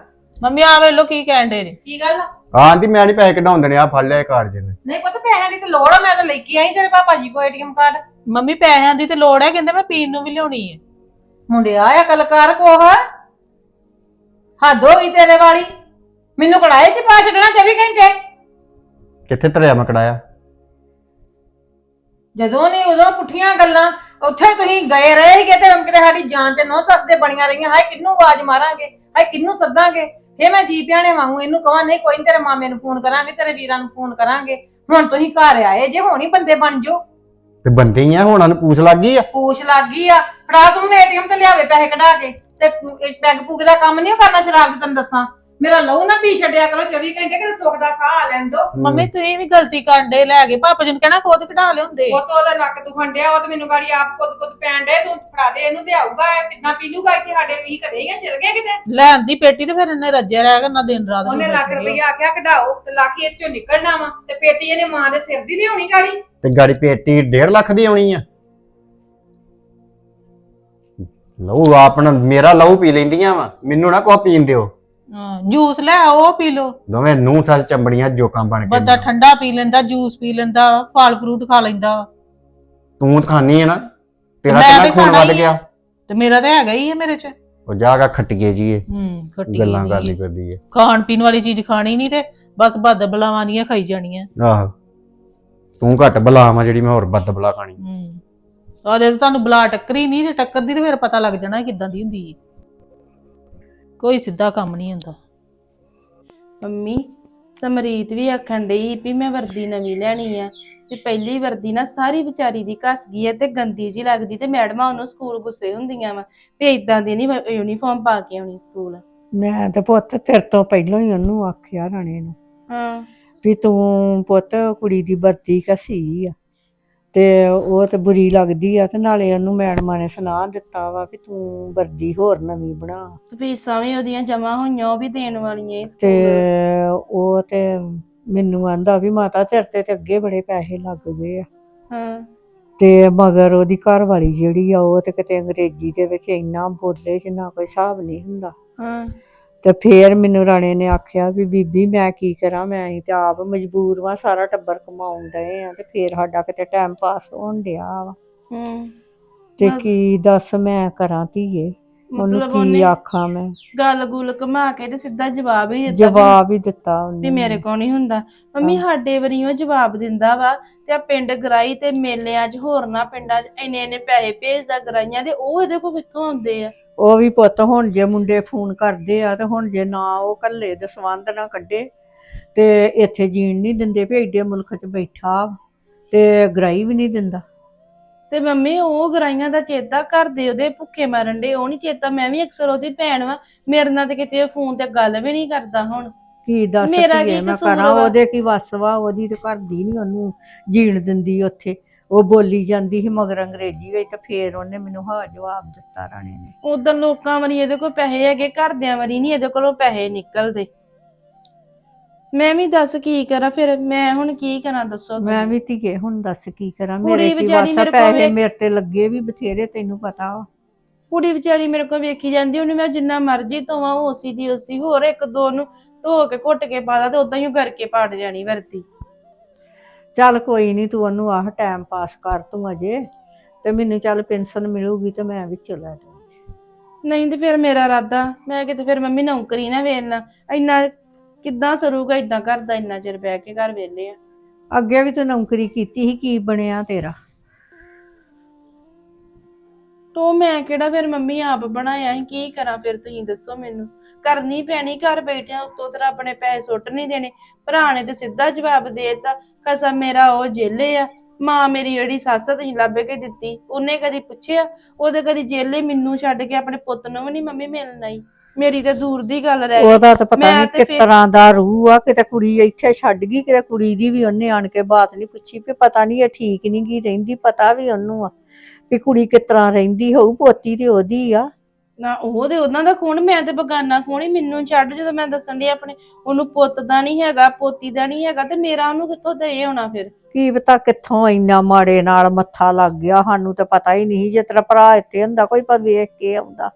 ਮੰਮੀ ਆ ਵੇਲੋ ਕੀ ਕਹਿਣ ਦੇ ਨੇ ਕੀ ਗੱਲ ਆ? ਆਂਦੀ ਮੈਂ ਨਹੀਂ ਪੈਸੇ ਕਢਾਉਣ ਦੇਣੇ ਆ ਫੜ ਲਿਆ ਕਾਰਜ ਨੇ। ਨਹੀਂ ਪਤਾ ਪੈਸਿਆਂ ਦੀ ਤੇ ਲੋੜ ਆ ਮੈਂ ਤਾਂ ਲੈ ਕੇ ਆਈ ਤੇਰੇ ਪਾਪਾ ਜੀ ਕੋ ਏਟੀਐਮ ਕਾਰਡ। ਮੰਮੀ ਪੈਸਿਆਂ ਦੀ ਤੇ ਲੋੜ ਹੈ ਕਹਿੰਦੇ ਮੈਂ ਪੀਣ ਨੂੰ ਵੀ ਲਿਆਉਣੀ ਹੈ। ਮੁੰਡਿਆ ਆ ਕਲਕਾਰ ਕੋਹ? ਹੱਦ ਹੋ ਗਈ ਤੇਰੇ ਵਾਲੀ। ਮੈਨੂੰ ਕੜਾਏ ਚ ਪਾ ਛੱਡਣਾ 24 ਘੰਟੇ। ਕਿੱਥੇ ਤਰਿਆ ਮੈਂ ਕਢਾਇਆ ਜਦੋਂ ਨਹੀਂ ਉਦੋਂ ਪੁੱਠੀਆਂ ਗੱਲਾਂ। ਉੱਥੇ ਤੁਸੀਂ ਗਏ ਰਹੇ ਸੀਗੇ ਤੇ ਕਿਤੇ ਸਾਡੀ ਜਾਨ ਤੇ ਨੋ ਸੱਸ ਦੇ ਬਣੀਆਂ ਰਹੀਆਂ। ਹਾਏ ਕਿੰਨੂੰ ਆਵਾਜ਼ ਮਾਰਾਂਗੇ? ਹਾਏ ਕਿੰਨੂੰ ਸੱਦਾਂਗੇ? ਫੇ ਮੈਂ ਜੀ ਪਿਆਣੇ ਵਾਂਗੂ ਇਹਨੂੰ ਕਹਾਂ ਨਹੀਂ ਕੋਈ ਨੀ ਤੇਰੇ ਮਾਮੇ ਨੂੰ ਫੋਨ ਕਰਾਂਗੇ ਤੇਰੇ ਵੀਰਾਂ ਨੂੰ ਫੋਨ ਕਰਾਂਗੇ। ਹੁਣ ਤੁਸੀਂ ਘਰ ਆਏ ਜੇ ਹੁਣ ਹੀ ਬੰਦੇ ਬਣ ਜਾਓ। ਤੇ ਬੰਦੇ ਹੀ ਆ ਹੁਣ ਉਹਨੂੰ ਪੂਛ ਲੱਗ ਗਈ ਆ? ਪੂਛ ਲੱਗ ਗਈ ਆ। ਫੜਾ ਸੁਣ ਏਟੀਐਮ ਤੇ ਲਿਆਵੇ ਪੈਸੇ ਕਢਾ ਕੇ। ਤੇ ਪੈਗ ਪੁਗ ਦਾ ਕੰਮ ਨਹੀਂ ਕਰਨਾ ਸ਼ਰਾਬ ਦੀ ਤੈਨੂੰ ਦੱਸਾਂ। ਮੇਰਾ ਲਹੂ ਨਾ ਪੀ ਛੱਡਿਆ ਕਰੋ 24 ਘੰਟੇ ਕਿਤੇ ਸੁੱਖ ਦਾ ਸਾਹ ਲੈਣ ਦੋ। ਮੰਮੀ ਤੁਸੀਂ ਵੀ ਗਲਤੀ ਕਰਨ ਦੇ ਲੈ ਗਏ। ਪਾਪਾ ਜੀ ਨੂੰ ਕਹਿਣਾ ਖੁਦ ਕਢਾ ਲਿਆਉਂਦੇ ਉਹ ਤੋਂ ਉਹਦਾ ਨੱਕ ਦੁਖਣ ਡਿਆ ਉਹ ਤੇ ਮੈਨੂੰ ਗਾੜੀ ਆਪ ਖੁਦ ਖੁਦ ਪੈਣ ਡੇ ਤੂੰ ਫੜਾ ਦੇ ਇਹਨੂੰ ਤੇ ਆਊਗਾ ਇਹ ਕਿੰਨਾ ਪੀ ਲੂਗਾ ਇੱਥੇ ਸਾਡੇ ਲਈ ਕਦੇ ਹੀ ਆ, ਚਲ ਗਏ ਕਿਤੇ? ਲੈਣ ਦੀ ਪੇਟੀ ਤੇ ਫਿਰ ਇਹਨੇ ਰੱਜਿਆ ਰਹਿ ਕਰਨਾ ਦਿਨ ਰਾਤ ਉਹਨੇ ਨੂੰ ਲੱਖ ਰੁਪਈਆ ਆਖਿਆ ਕਢਾਓ ਤੇ ਲੱਖ ਹੀ ਇਹ ਚੋਂ ਨਿਕਲਣਾ ਵਾ ਤੇ ਪੇਟੀ ਇਹਨੇ ਮਾਂ ਦੇ ਸਿਰ ਦੀ ਲਿਆਉਣੀ ਗਾੜੀ। ਤੇ ਗਾੜੀ ਪੇਟੀ 1.5 ਲੱਖ ਦੀ ਆਉਣੀ ਆ। ਲਹੂ ਆਪਣਾ ਮੇਰਾ ਲਹੂ ਪੀ ਲੈਂਦੀਆਂ ਵਾ ਮੈਨੂੰ ਨਾ ਕੋ ਪੀਣ ਦਿਓ। ਹਾਂ ਜੂਸ ਲੈ ਉਹ ਪੀ ਲਓ। ਦੋਵੇਂ ਨੂੰ ਸੱਸ ਚੰਬੜੀਆਂ ਜੋਕਾਂ ਬਣ ਕੇ ਬੰਦਾ ਠੰਡਾ ਪੀ ਲੈਂਦਾ ਜੂਸ ਪੀ ਲੈਂਦਾ ਫਲ ਫਰੂਟ ਖਾ ਲੈਂਦਾ। ਤੂੰ ਤਾਂ ਖਾਣੀ ਹੈ ਨਾ ਤੇਰਾ ਮੈਂ ਕਿੰਨਾ ਤੇ ਖੂਨ ਖਾਣਾ ਵੱਧ ਹੀ ਗਿਆ। ਤੇ ਮੇਰਾ ਤਾਂ ਹੈਗਾ ਹੀ ਹੈ ਮੇਰੇ ਚ। ਉਹ ਜਾਗਾ ਖੱਟੀਏ ਜੀ ਇਹ ਹੂੰ ਖੱਟੀ ਗੱਲਾਂ। ਕਰਨੀ ਕਰਦੀ ਹੈ ਖਾਣ ਪੀਣ ਵਾਲੀ ਚੀਜ਼ ਖਾਣੀ ਨਹੀਂ ਤੇ ਬਸ ਬੱਦ ਬਲਾਵਾਂ ਦੀਆਂ ਖਾਈ ਜਾਣੀਆਂ। ਆਹੋ। ਤੂੰ ਘੱਟ ਬਲਾਮ ਆ ਜਿਹੜੀ ਮੈਂ ਹੋਰ ਬੱਦ ਬਲਾ ਖਾਣੀ। ਹੂੰ। ਉਹਦੇ ਤਾਂ ਤੁਹਾਨੂੰ ਬਲਾ ਟੱਕਰੀ ਨਹੀਂ ਜੇ ਟੱਕਰਦੀ ਤੇ ਫਿਰ ਪਤਾ ਲੱਗ ਜਾਣਾ ਕਿਦਾਂ ਦੀ ਹੁੰਦੀ ਹੈ ਕੋਈ ਸਿੱਧਾ ਕੰਮ ਨਹੀਂ ਹੁੰਦਾ। ਮੰਮੀ ਸਮਰੀਤ ਵੀ ਆਖਣ ਡਈ ਵੀ ਮੈਂ ਵਰਦੀ ਨਵੀਂ ਲੈਣੀ ਆ। ਤੇ ਪਹਿਲੀ ਵਰਦੀ ਨਾ ਸਾਰੀ ਵਿਚਾਰੀ ਦੀ ਘਸ ਗਈ ਤੇ ਗੰਦੀ ਜੀ ਲੱਗਦੀ ਤੇ ਮੈਡਮਾਂ ਉਹਨੂੰ ਸਕੂਲ ਗੁੱਸੇ ਹੁੰਦੀਆਂ ਵਾ ਵੀ ਇਦਾਂ ਦੀ ਨਹੀਂ ਯੂਨੀਫਾਰਮ ਪਾ ਕੇ ਆਉਣੀ ਸਕੂਲ। ਮੈਂ ਤੇ ਪੁੱਤ ਤੇਰੇ ਤੋਂ ਪਹਿਲਾਂ ਹੀ ਉਹਨੂੰ ਆਖਿਆ ਰਾਣੇ ਨੂੰ। ਹਾਂ। ਵੀ ਤੂੰ ਪੁੱਤ ਕੁੜੀ ਦੀ ਵਰਦੀ ਕਸੀ ਆ। ਤੇ ਉਹ ਤੇ ਬੁਰੀ ਲੱਗਦੀ ਆ ਤੇ ਨਾਲੇ ਉਹਨੂੰ ਮੈਡਮਾਂ ਨੇ ਸੁਣਾ ਦਿੱਤਾ ਵਾ ਵੀ ਤੂੰ ਵਰਦੀ ਹੋਰ ਨਵੀਂ ਬਣਾ। ਤੇ ਫੀਸਾਂ ਵੀ ਉਹਦੀਆਂ ਜਮਾ ਹੋਈਆਂ ਉਹ ਵੀ ਦੇਣ ਵਾਲੀਆਂ ਇਸ ਤੇ ਉਹ ਤੇ ਮੈਨੂੰ ਆਂਦਾ ਵੀ ਮਾਤਾ ਤੇਰੇ ਤੇ ਤੇ ਅੱਗੇ ਬੜੇ ਪੈਸੇ ਲੱਗ ਗਏ ਆ। ਹਾਂ। ਤੇ ਮਗਰ ਉਹਦੀ ਘਰ ਵਾਲੀ ਜਿਹੜੀ ਆ ਉਹ ਤੇ ਕਿਤੇ ਅੰਗਰੇਜ਼ੀ ਦੇ ਵਿੱਚ ਇੰਨਾ ਬੋਲੇ ਜਿੰਨਾ ਕੋਈ ਹਿਸਾਬ ਨਹੀਂ ਹੁੰਦਾ। ਹਾਂ। ਤੇ ਫੇਰ ਮੈਨੂੰ ਰਾਣੇ ਨੇ ਆਖਿਆ ਵੀ ਬੀਬੀ ਮੈਂ ਕੀ ਕਰਾਂ ਮੈਂ ਹੀ ਤੇ ਆਪ ਮਜਬੂਰ ਵਾਂ ਸਾਰਾ ਟੱਬਰ ਕਮਾਉਣ ਡਏ ਆ ਤੇ ਫੇਰ ਸਾਡਾ ਕਿਤੇ ਟਾਈਮ ਪਾਸ ਹੋਣ ਡਿਆ ਵਾ। ਹੂੰ। ਤੇ। ਕੀ ਦੱਸ ਮੈਂ ਕਰਾਂ ਧੀਏ? ਉਹਨੂੰ ਮਤਲਬ ਕੀ ਉਹਨੇ ਆਖਾਂ ਮੈਂ? ਗੱਲ ਗੁੱਲ ਘੁਮਾ ਕੇ ਤੇ ਸਿੱਧਾ ਜਵਾਬ ਹੀ ਦਿੱਤਾ ਵੀ- ਜਵਾਬ ਹੀ ਦਿੱਤਾ ਉਹਨੇ। ਵੀ ਮੇਰੇ ਕੋਲ ਨਹੀਂ ਹੁੰਦਾ। ਮੰਮੀ। ਸਾਡੇ ਵਾਰੀ ਉਹ ਜਵਾਬ ਦਿੰਦਾ ਵਾ ਤੇ ਆ ਪਿੰਡ ਗਰਾਈ ਤੇ ਮੇਲਿਆਂ 'ਚ ਹੋਰਨਾਂ ਪਿੰਡਾਂ 'ਚ ਇੰਨੇ ਇੰਨੇ ਪੈਸੇ ਭੇਜਦਾ ਗਰਾਈਆਂ ਦੇ ਉਹ ਇਹਦੇ ਕੋਲ ਕਿੱਥੋਂ ਆਉਂਦੇ ਆ? ਉਹ ਵੀ ਪੁੱਤ ਹੁਣ ਜੇ ਮੁੰਡੇ ਫੋਨ ਕਰਦੇ ਆ ਤੇ ਹੁਣ ਜੇ ਨਾ ਉਹ ਕੱਲੇ ਦਸਵੰਦ ਨਾ ਕੱਢੇ ਤੇ ਇੱਥੇ ਜੀਣ ਨਹੀਂ ਦਿੰਦੇ ਵੀ ਮੁਲਕ 'ਚ ਬੈਠਾ ਤੇ ਗਰਾਈ ਵੀ ਨਹੀਂ ਦਿੰਦਾ। ਤੇ ਮੰਮੀ ਉਹ ਗਰਾਈਆਂ ਦਾ ਚੇਤਾ ਘਰ ਦੇ ਉਹਦੇ ਭੁੱਖੇ ਮਰਨ ਦੇ ਉਹ ਨਹੀਂ ਚੇਤਾ ਮੈਂ ਵੀ ਅਕਸਰ ਉਹਦੀ ਭੈਣ ਵਾ ਮੇਰੇ ਨਾਲ ਤੇ ਕਿਤੇ ਫੋਨ ਤੇ ਗੱਲ ਵੀ ਨਹੀਂ ਕਰਦਾ ਹੁਣ। ਕੀ ਦੱਸ ਮੇਰਾ ਕੀ ਮੈਂ ਕਸੂਰ ਕਰਾਂ ਵਾ? ਉਹਦੇ ਕੀ ਵੱਸ ਵਾ ਉਹਦੀ ਤੇ ਘਰ ਦੀ ਨਹੀਂ ਉਹਨੂੰ ਜੀਣ ਦਿੰਦੀ ਉੱਥੇ। ਉਹ ਬੋਲੀ ਜਾਂਦੀ ਸੀ ਮਗਰ ਅੰਗਰੇਜ਼ੀ ਵਿੱਚ ਤੇ ਫੇਰ ਉਹਨੇ ਮੈਨੂੰ ਹਾਂ ਜਵਾਬ ਦਿੱਤਾ ਰਾਣੇ ਨੇ। ਉਦੋਂ ਲੋਕਾਂ ਵਾਰੀ ਇਹਦੇ ਕੋਲ ਪੈਸੇ ਹੈਗੇ ਘਰਦਿਆਂ ਵਾਰੀ ਨਹੀਂ ਇਹਦੇ ਕੋਲੋਂ ਪੈਸੇ ਨਿਕਲਦੇ। ਮੈਂ ਵੀ ਦੱਸ ਕੀ ਕਰਾਂ ਫਿਰ ਮੈਂ ਹੁਣ ਕੀ ਕਰਾਂ ਦੱਸੋ ਮੈਂ। ਵੀ ਧੀਏ ਹੁਣ ਦੱਸ ਕੀ ਕਰਾਂ? ਕੁੜੀ ਮੇਰੇ ਕੀ ਵਿਚਾਰੀ ਵੱਸ ਮੇਰੇ ਕੋਲ ਪੈਸੇ ਵੇਖ- ਮੇਰੇ ਤੇ ਲੱਗੇ ਵੀ ਬਥੇਰੇ ਤੈਨੂੰ ਪਤਾ ਵਾ। ਕੁੜੀ ਵਿਚਾਰੀ ਮੇਰੇ ਕੋਲ ਵੇਖੀ ਜਾਂਦੀ ਉਹਨੂੰ ਮੈਂ ਜਿੰਨਾ ਮਰਜ਼ੀ ਧੋਵਾਂ ਉਹ ਉਸੀ ਦੀ ਉਸੀ ਹੋਰ ਇੱਕ ਦੋ ਨੂੰ ਧੋ ਕੇ ਘੁੱਟ ਕੇ ਪਾਦਾ ਤੇ ਉਦਾਂ ਹੀ ਉਹ ਕਰਕੇ ਪਾੜ ਜਾਣੀ ਵਰਤੀ। ਚੱਲ ਕੋਈ ਨਹੀਂ ਤੂੰ ਉਹਨੂੰ ਆਹ ਟਾਈਮ ਪਾਸ ਕਰ ਤੂੰ ਅਜੇ ਤੇ ਮੈਨੂੰ ਚੱਲ ਪੈਨਸ਼ਨ ਮਿਲੂਗੀ ਤੇ ਮੈਂ ਵਿੱਚ ਲੈ ਲਵਾਂਗੀ ਨਹੀਂ ਤੇ ਫਿਰ ਮੇਰਾ ਇਰਾਦਾ ਮੈਂ ਕਿਤੇ ਫਿਰ ਮੰਮੀ ਨੌਕਰੀ ਨਾ ਵੇਲਣਾ ਇੰਨਾ ਕਿੱਦਾਂ ਸਰੂਗਾ ਇਦਾਂ ਕਰਦਾ ਇੰਨਾ ਚਿਰ ਬਹਿ ਕੇ ਘਰ ਵੇਲੇ ਆ। ਅੱਗੇ ਵੀ ਤੂੰ ਨੌਕਰੀ ਕੀਤੀ ਸੀ ਕੀ ਬਣਿਆ ਤੇਰਾ? ਤੋ ਮੈਂ ਕਿਹੜਾ ਫਿਰ ਮੰਮੀ ਆਪ ਬਣਾਇਆ ਸੀ ਕੀ ਕਰਾਂ ਫਿਰ ਤੁਸੀਂ ਦੱਸੋ ਮੈਨੂੰ। ਕਰਨੀ ਪੈਣੀ ਘਰ ਬੈਠਿਆਂ ਉੱਤੋਂ ਤੇਰਾ ਆਪਣੇ ਪੈਸੇ ਸੁੱਟ ਨਹੀਂ ਦੇਣੇ ਭਰਾ ਨੇ ਤੇ ਸਿੱਧਾ ਜਵਾਬ ਦੇ ਦਿੱਤਾ ਕਸਮ ਮੇਰਾ ਉਹ ਜੇਲੇ ਆ ਮਾਂ ਮੇਰੀ ਜਿਹੜੀ ਸੱਸ ਤੁਸੀਂ ਲੱਭ ਕੇ ਦਿੱਤੀ ਉਹਨੇ ਕਦੀ ਪੁੱਛਿਆ ਉਹਦੇ ਕਦੀ ਜੇਲੇ ਮੈਨੂੰ ਛੱਡ ਕੇ ਆਪਣੇ ਪੁੱਤ ਨੂੰ ਵੀ ਨਹੀਂ ਮੰਮੀ ਮਿਲਣ ਆਈ। ਮੇਰੀ ਤੇ ਦੂਰ ਦੀ ਗੱਲ ਰਹਿ ਗਈ। ਉਹਦਾ ਤਾਂ ਪਤਾ ਮੈਂ ਨਹੀਂ ਤੇ ਕਿਸ ਫਿਰ- ਤਰ੍ਹਾਂ ਦਾ ਰੂਹ ਆ ਕਿਤੇ ਕੁੜੀ ਇੱਥੇ ਛੱਡ ਗਈ ਕਿਤੇ ਕੁੜੀ ਦੀ ਵੀ ਉਹਨੇ ਆਣ ਕੇ ਬਾਤ ਨਹੀਂ ਪੁੱਛੀ ਵੀ ਪਤਾ ਨਹੀਂ ਇਹ ਠੀਕ ਨਹੀਂ ਗਈ ਰਹਿੰਦੀ ਪਤਾ ਵੀ ਉਹਨੂੰ ਆ ਵੀ ਕੁੜੀ ਕਿਸ ਤਰ੍ਹਾਂ ਰਹਿੰਦੀ ਹੋਊ ਪੋਤੀ ਤੇ ਉਹਦੀ ਆ। ਨਾ ਉਹ ਤੇ ਉਹਨਾਂ ਦਾ ਖੂਨ ਮੈਂ ਤੇ ਬਗਾਨਾ ਖੂਨ ਹੀ ਮੈਨੂੰ ਛੱਡ ਜਦੋਂ ਮੈਂ ਦੱਸਣ ਦੀ ਆਪਣੇ ਉਹਨੂੰ ਪੁੱਤ ਦਾ ਨਹੀਂ ਹੈਗਾ ਪੋਤੀ ਦਾ ਨਹੀਂ ਹੈਗਾ ਤੇ ਮੇਰਾ ਉਹਨੂੰ ਕਿੱਥੋਂ ਦੇ ਹੋਣਾ ਫਿਰ? ਕੀ ਪਤਾ ਕਿੱਥੋਂ ਇੰਨਾ ਮਾੜੇ ਨਾਲ ਮੱਥਾ ਲੱਗ ਗਿਆ ਸਾਨੂੰ ਤਾਂ ਪਤਾ ਹੀ ਨਹੀਂ ਜੇ ਤੇਰਾ ਭਰਾ ਇੱਥੇ ਹੁੰਦਾ ਕੋਈ ਪਰ ਵੇਖ ਕੇ ਆਉਂਦਾ।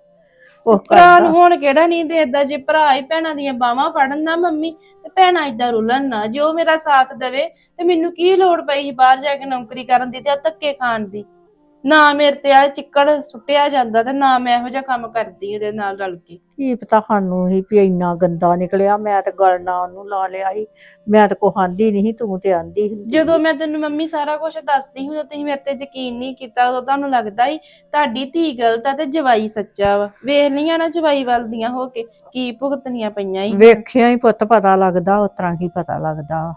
ਉਹ ਭਰਾ ਨੂੰ ਕਰਦਾ ਹੁਣ ਕਿਹੜਾ ਨਹੀਂ ਦੇਦਾ? ਜੇ ਭਰਾ ਹੀ ਭੈਣਾਂ ਦੀਆਂ ਬਾਹਾਂ ਫੜਨ ਨਾ ਮੰਮੀ ਤੇ ਭੈਣਾਂ ਇਦਾਂ ਰੁਲਣ ਨਾ ਜੇ ਉਹ ਮੇਰਾ ਸਾਥ ਦੇਵੇ ਤੇ ਮੈਨੂੰ ਕੀ ਲੋੜ ਪਈ ਸੀ ਬਾਹਰ ਜਾ ਕੇ ਨੌਕਰੀ ਕਰਨ ਦੀ ਤੇ ਆ ਧੱਕੇ ਖਾਣ ਦੀ? ਨਾ ਮੇਰੇ ਤੇ ਆ ਚਿੱਕੜ ਸੁੱਟਿਆ ਜਾਂਦਾ ਤੇ ਨਾ ਮੈਂ ਇਹੋ ਜਿਹਾ ਕੰਮ ਕਰਦੀ ਇਹਦੇ ਨਾਲ ਰਲ ਕੇ। ਕੀ ਪਤਾ ਸਾਨੂੰ ਹੀ ਵੀ ਇੰਨਾ ਗੰਦਾ ਨਿਕਲਿਆ ਮੈਂ ਤਾਂ ਗੱਲ ਨਾ ਉਹਨੂੰ ਲਾ ਲਿਆ ਸੀ। ਮੈਂ ਤਾਂ ਕੋ ਆਂਦੀ ਨਹੀਂ ਤੂੰ ਤੇ ਆਂਦੀ ਜਦੋਂ ਮੈਂ ਤੈਨੂੰ ਮੰਮੀ ਸਾਰਾ ਕੁਝ ਦੱਸਦੀ ਹਾਂ ਉਦੋਂ ਤੁਸੀਂ ਮੇਰੇ ਤੇ ਯਕੀਨ ਨਹੀਂ ਕੀਤਾ ਉਦੋਂ ਤੁਹਾਨੂੰ ਲੱਗਦਾ ਸੀ ਤੁਹਾਡੀ ਧੀ ਗਲਤ ਆ ਤੇ ਜਵਾਈ ਸੱਚਾ ਵਾ। ਵੇਖ ਲਈਆਂ ਨਾ ਜਵਾਈ ਵੱਲ ਦੀਆਂ ਹੋ ਕੇ ਕੀ ਭੁਗਤਣੀਆਂ ਪਈਆਂ ਸੀ ਵੇਖਿਆ ਹੀ ਪੁੱਤ ਪਤਾ ਲੱਗਦਾ ਉਸ ਤਰ੍ਹਾਂ ਕੀ ਪਤਾ ਲੱਗਦਾ।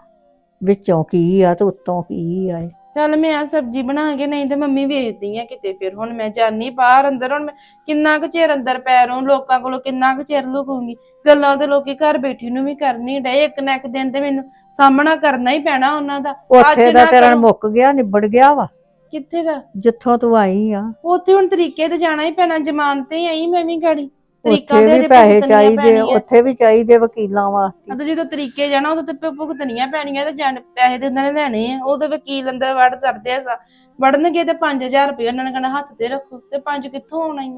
ਵਿੱਚੋਂ ਕੀ ਆ ਤੇ ਉੱਤੋਂ ਕੀ ਆ ਇਹ। ਚੱਲ ਮੈਂ ਆ ਸਬਜ਼ੀ ਬਣਾ ਕੇ ਨਹੀਂ ਤੇ ਮੰਮੀ ਵੇਚਦੀ ਆ ਕਿਤੇ ਫਿਰ। ਹੁਣ ਮੈਂ ਜਾਨੀ ਬਾਹਰ ਅੰਦਰ ਹੁਣ ਮੈਂ ਕਿੰਨਾ ਕੁ ਚਿਰ ਅੰਦਰ ਪੈ ਰਹੂੰ ਲੋਕਾਂ ਕੋਲੋਂ ਕਿੰਨਾ ਕੁ ਚਿਰ ਲੁਕੂੰਗੀ। ਗੱਲਾਂ ਤੇ ਲੋਕੀ ਘਰ ਬੈਠੀ ਨੂੰ ਵੀ ਕਰਨੀ ਡੇ ਇੱਕ ਨਾ ਇੱਕ ਦਿਨ ਤੇ ਮੈਨੂੰ ਸਾਹਮਣਾ ਕਰਨਾ ਹੀ ਪੈਣਾ ਉਹਨਾਂ ਦਾ। ਉੱਥੇ ਦਾ ਨਾ ਤੇਰਾ ਕਰੋ। ਮੁੱਕ ਗਿਆ ਨਿਬੜ ਗਿਆ ਵਾ। ਕਿੱਥੇ ਦਾ ਜਿੱਥੋਂ ਤੂੰ ਆਈ ਆ। ਉੱਥੇ ਹੁਣ ਤਰੀਕੇ ਤੇ ਜਾਣਾ ਹੀ ਪੈਣਾ ਜ਼ਮਾਨਤ ਤੇ ਹੀ ਆਈ ਮੈਂ ਵੀ ਗਾੜੀ। ਤਰੀਕਾਂ ਉੱਥੇ ਦੇ ਵੀ ਪੈਸੇ ਚਾਹੀਦੇ। ਉੱਥੇ ਵੀ ਚਾਹੀਦੇ ਵਕੀਲਾਂ ਵਾਸਤੇ। ਅਤੇ ਜਦੋਂ ਤਰੀਕੇ ਜਾਣਾ ਉਦੋਂ ਤੇ ਭੁਗਤਣੀਆਂ ਪੈਣੀਆਂ ਤੇ ਜਾਣ ਪੈਸੇ ਤੇ ਉਹਨਾਂ ਨੇ ਲੈਣੇ ਆ। ਉਹ ਤੇ ਵਕੀਲ ਅੰਦਰ ਵੜ ਚੜਦੇ ਆ ਵੜਨਗੇ ਤੇ 5000 ਰੁਪਏ ਉਹਨਾਂ ਨੇ ਕਹਿਣਾ ਹੱਥ ਤੇ ਰੱਖੋ ਤੇ ਪੰਜ ਕਿੱਥੋਂ ਆਉਣਾ ਹੀ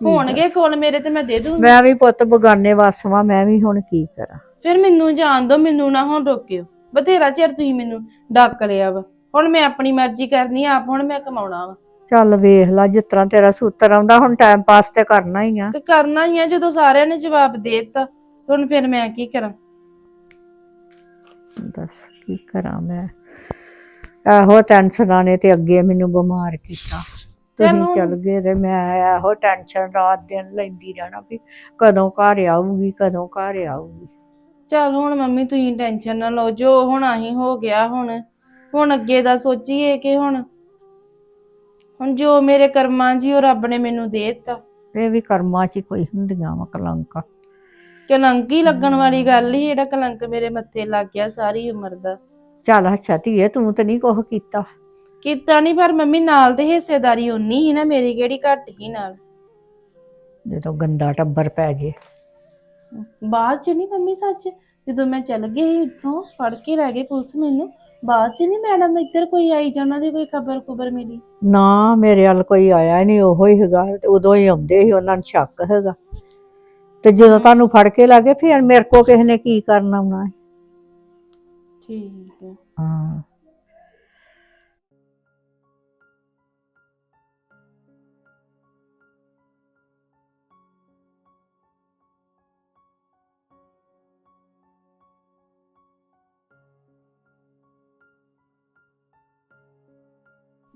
ਹੋਣਗੇ ਕੋਲ ਮੇਰੇ ਤੇ ਮੈਂ ਦੇ ਦੂੰਗੀ। ਮੈਂ ਵੀ ਪੁੱਤ ਬਗਾਨੇ ਵਾਸਵਾ ਮੈਂ ਵੀ ਹੁਣ ਕੀ ਕਰਾਂ। ਫਿਰ ਮੈਨੂੰ ਜਾਣ ਦੋ ਮੈਨੂੰ ਨਾ ਹੁਣ ਰੋਕਿਓ। ਬਥੇਰਾ ਚਿਰ ਤੁਸੀਂ ਮੈਨੂੰ ਡੱਕ ਲਿਆ ਵਾ। ਹੁਣ ਮੈਂ ਆਪਣੀ ਮਰਜ਼ੀ ਕਰਨੀ ਆ ਆਪ ਹੁਣ ਮੈਂ ਕਮਾਉਣਾ ਵਾ। ਚੱਲ ਵੇਖ ਲੈ ਜਿਸ ਤਰ੍ਹਾਂ ਤੇਰਾ ਸੂਤਰ ਆਉਂਦਾ ਹੁਣ ਟਾਈਮ ਪਾਸ ਤੇ ਕਰਨਾ ਹੀ ਆ। ਤੇ ਕਰਨਾ ਹੀ ਆ ਜਦੋਂ ਸਾਰਿਆਂ ਨੇ ਜਵਾਬ ਦੇ ਦਿੱਤਾ ਹੁਣ ਫਿਰ ਮੈਂ ਕੀ ਕਰਾਂ? ਦੱਸ ਕੀ ਕਰਾਂ ਮੈਂ? ਇਹੋ ਟੈਨਸ਼ਨਾਂ ਨੇ ਤੇ ਅੱਗੇ ਮੈਨੂੰ ਬਿਮਾਰ ਕੀਤਾ। ਤੁਸੀਂ ਤੈਨੂੰ- ਚੱਲ ਗਏ ਤੇ ਮੈਂ ਇਹੋ ਟੈਨਸ਼ਨ ਰਾਤ ਦਿਨ ਲੈਂਦੀ ਰਹਿਣਾ ਵੀ ਕਦੋਂ ਘਰ ਆਊਗੀ ਕਦੋਂ ਘਰ ਆਊਗੀ। ਚੱਲ ਹੁਣ ਮੰਮੀ ਤੁਸੀਂ ਟੈਨਸ਼ਨ ਨਾ ਲਓ ਜੋ ਹੋਣਾ ਹੀ ਹੋ ਗਿਆ ਹੁਣ ਹੁਣ ਅੱਗੇ ਦਾ ਸੋਚੀਏ ਕਿ ਹੁਣ ਹੁਣ ਜੋ ਮੇਰੇ ਕਰਮਾਂ ਹੀ ਉਹ ਰੱਬ ਨੇ ਮੈਨੂੰ ਦੇ ਦਿੱਤਾ। ਇਹ ਵੀ ਕਰਮਾਂ 'ਚ ਹੀ ਕੋਈ ਹੁੰਦੀਆਂ ਵਾ ਕਲੰਕਾਂ। ਕਲੰਕ ਹੀ ਲੱਗਣ ਵਾਲੀ ਗੱਲ ਹੀ ਜਿਹੜਾ ਕਲੰਕ ਮੇਰੇ ਮੱਥੇ ਲੱਗ ਗਿਆ ਸਾਰੀ ਉਮਰ ਦਾ। ਚੱਲ ਅੱਛਾ ਧੀਏ ਤੂੰ ਤੇ ਨਹੀਂ ਕੁਛ ਕੀਤਾ। ਕੀਤਾ ਨਹੀਂ ਪਰ ਮੰਮੀ ਨਾਲ ਤੇ ਹਿੱਸੇਦਾਰੀ ਉਨੀ ਹੀ ਨਾ ਮੇਰੀ ਕਿਹੜੀ ਘੱਟ ਹੀ ਨਾਲ। ਜਦੋਂ ਗੰਦਾ ਟੱਬਰ ਪੈ ਜੇ। ਬਾਅਦ ਚ ਨਹੀਂ ਮੰਮੀ ਸੱਚ? ਜਦੋਂ ਮੈਂ ਚੱਲ ਗਈ ਇੱਥੋਂ ਫੜ ਕੇ ਲੈ ਗਏ ਪੁਲਿਸ ਮੈਨੂੰ। ਬਾਅਦ ਚ ਨਹੀਂ ਮੈਡਮ ਇੱਧਰ ਕੋਈ ਆਈ ਜਾਂ ਉਹਨਾਂ ਦੀ ਕੋਈ ਖਬਰ ਖੁਬਰ ਮਿਲੀ? ਨਾ ਮੇਰੇ ਵੱਲ ਕੋਈ ਆਇਆ ਨਹੀਂ ਉਹੋ ਹੀ ਹੈਗਾ ਤੇ ਉਦੋਂ ਹੀ ਆਉਂਦੇ ਸੀ ਉਹਨਾਂ ਨੂੰ ਸ਼ੱਕ ਹੈਗਾ। ਤੇ ਜਦੋਂ ਤੁਹਾਨੂੰ ਫੜ ਕੇ ਲਾਗੇ ਫਿਰ ਮੇਰੇ ਕੋ ਕਿਸੇ ਨੇ ਕੀ ਕਰਨਾ ਆਉਣਾ ਹੈ ਠੀਕ ਹੈ। ਹਾਂ।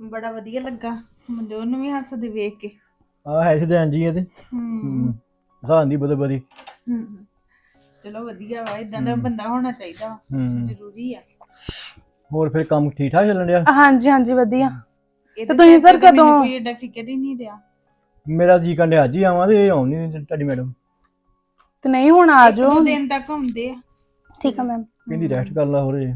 ਬੜਾ ਵਧੀਆ ਲੱਗਾ। ਮੁੰਡੇ ਉਹਨੂੰ ਵੀ ਹੱਸਦੇ ਵੇਖ ਕੇ। ਆ ਹੈ ਸਿਧਾਂ ਜੀ ਇਹ ਤੇ। ਹੂੰ। ਹਸਾਨ ਦੀ ਬਦੇ ਬਦੀ ਹੂੰ। ਚਲੋ ਵਧੀਆ ਵਾ ਇਦਾਂ ਦਾ ਬੰਦਾ ਹੋਣਾ ਚਾਹੀਦਾ ਵਾ, ਹੂੰ। ਜ਼ਰੂਰੀ ਆ। ਹੋਰ ਫਿਰ ਕੰਮ ਠੀਕ ਠਾਕ ਚੱਲਣ ਡਿਆ? ਹਾਂਜੀ ਹਾਂਜੀ ਵਧੀਆ। ਤੇ ਤੁਸੀਂ sir ਕਦੋਂ- ਕੋਈ ਏਡਾ ਫਿਕਰ ਹੀ ਨਹੀਂ ਰਿਹਾ। ਮੇਰਾ ਜੀ ਕੰਡੇ ਅੱਜ ਹੀ ਆਵਾਂ ਤੇ ਇਹ ਆਉਣੀ ਨਹੀਂ ਤੁਹਾਡੀ ਮੈਡਮ। ਤੇ ਨਹੀਂ ਹੁਣ ਆ ਜਾਓ ਦੋ ਦਿਨ ਤੱਕ ਹੁੰਦੇ ਆ। ਠੀਕ ਹੈ ਮੈਮ। ਕਹਿੰਦੀ ਰੈਸਟ ਕਰ ਲਾ ਹੋਰ ਜੇ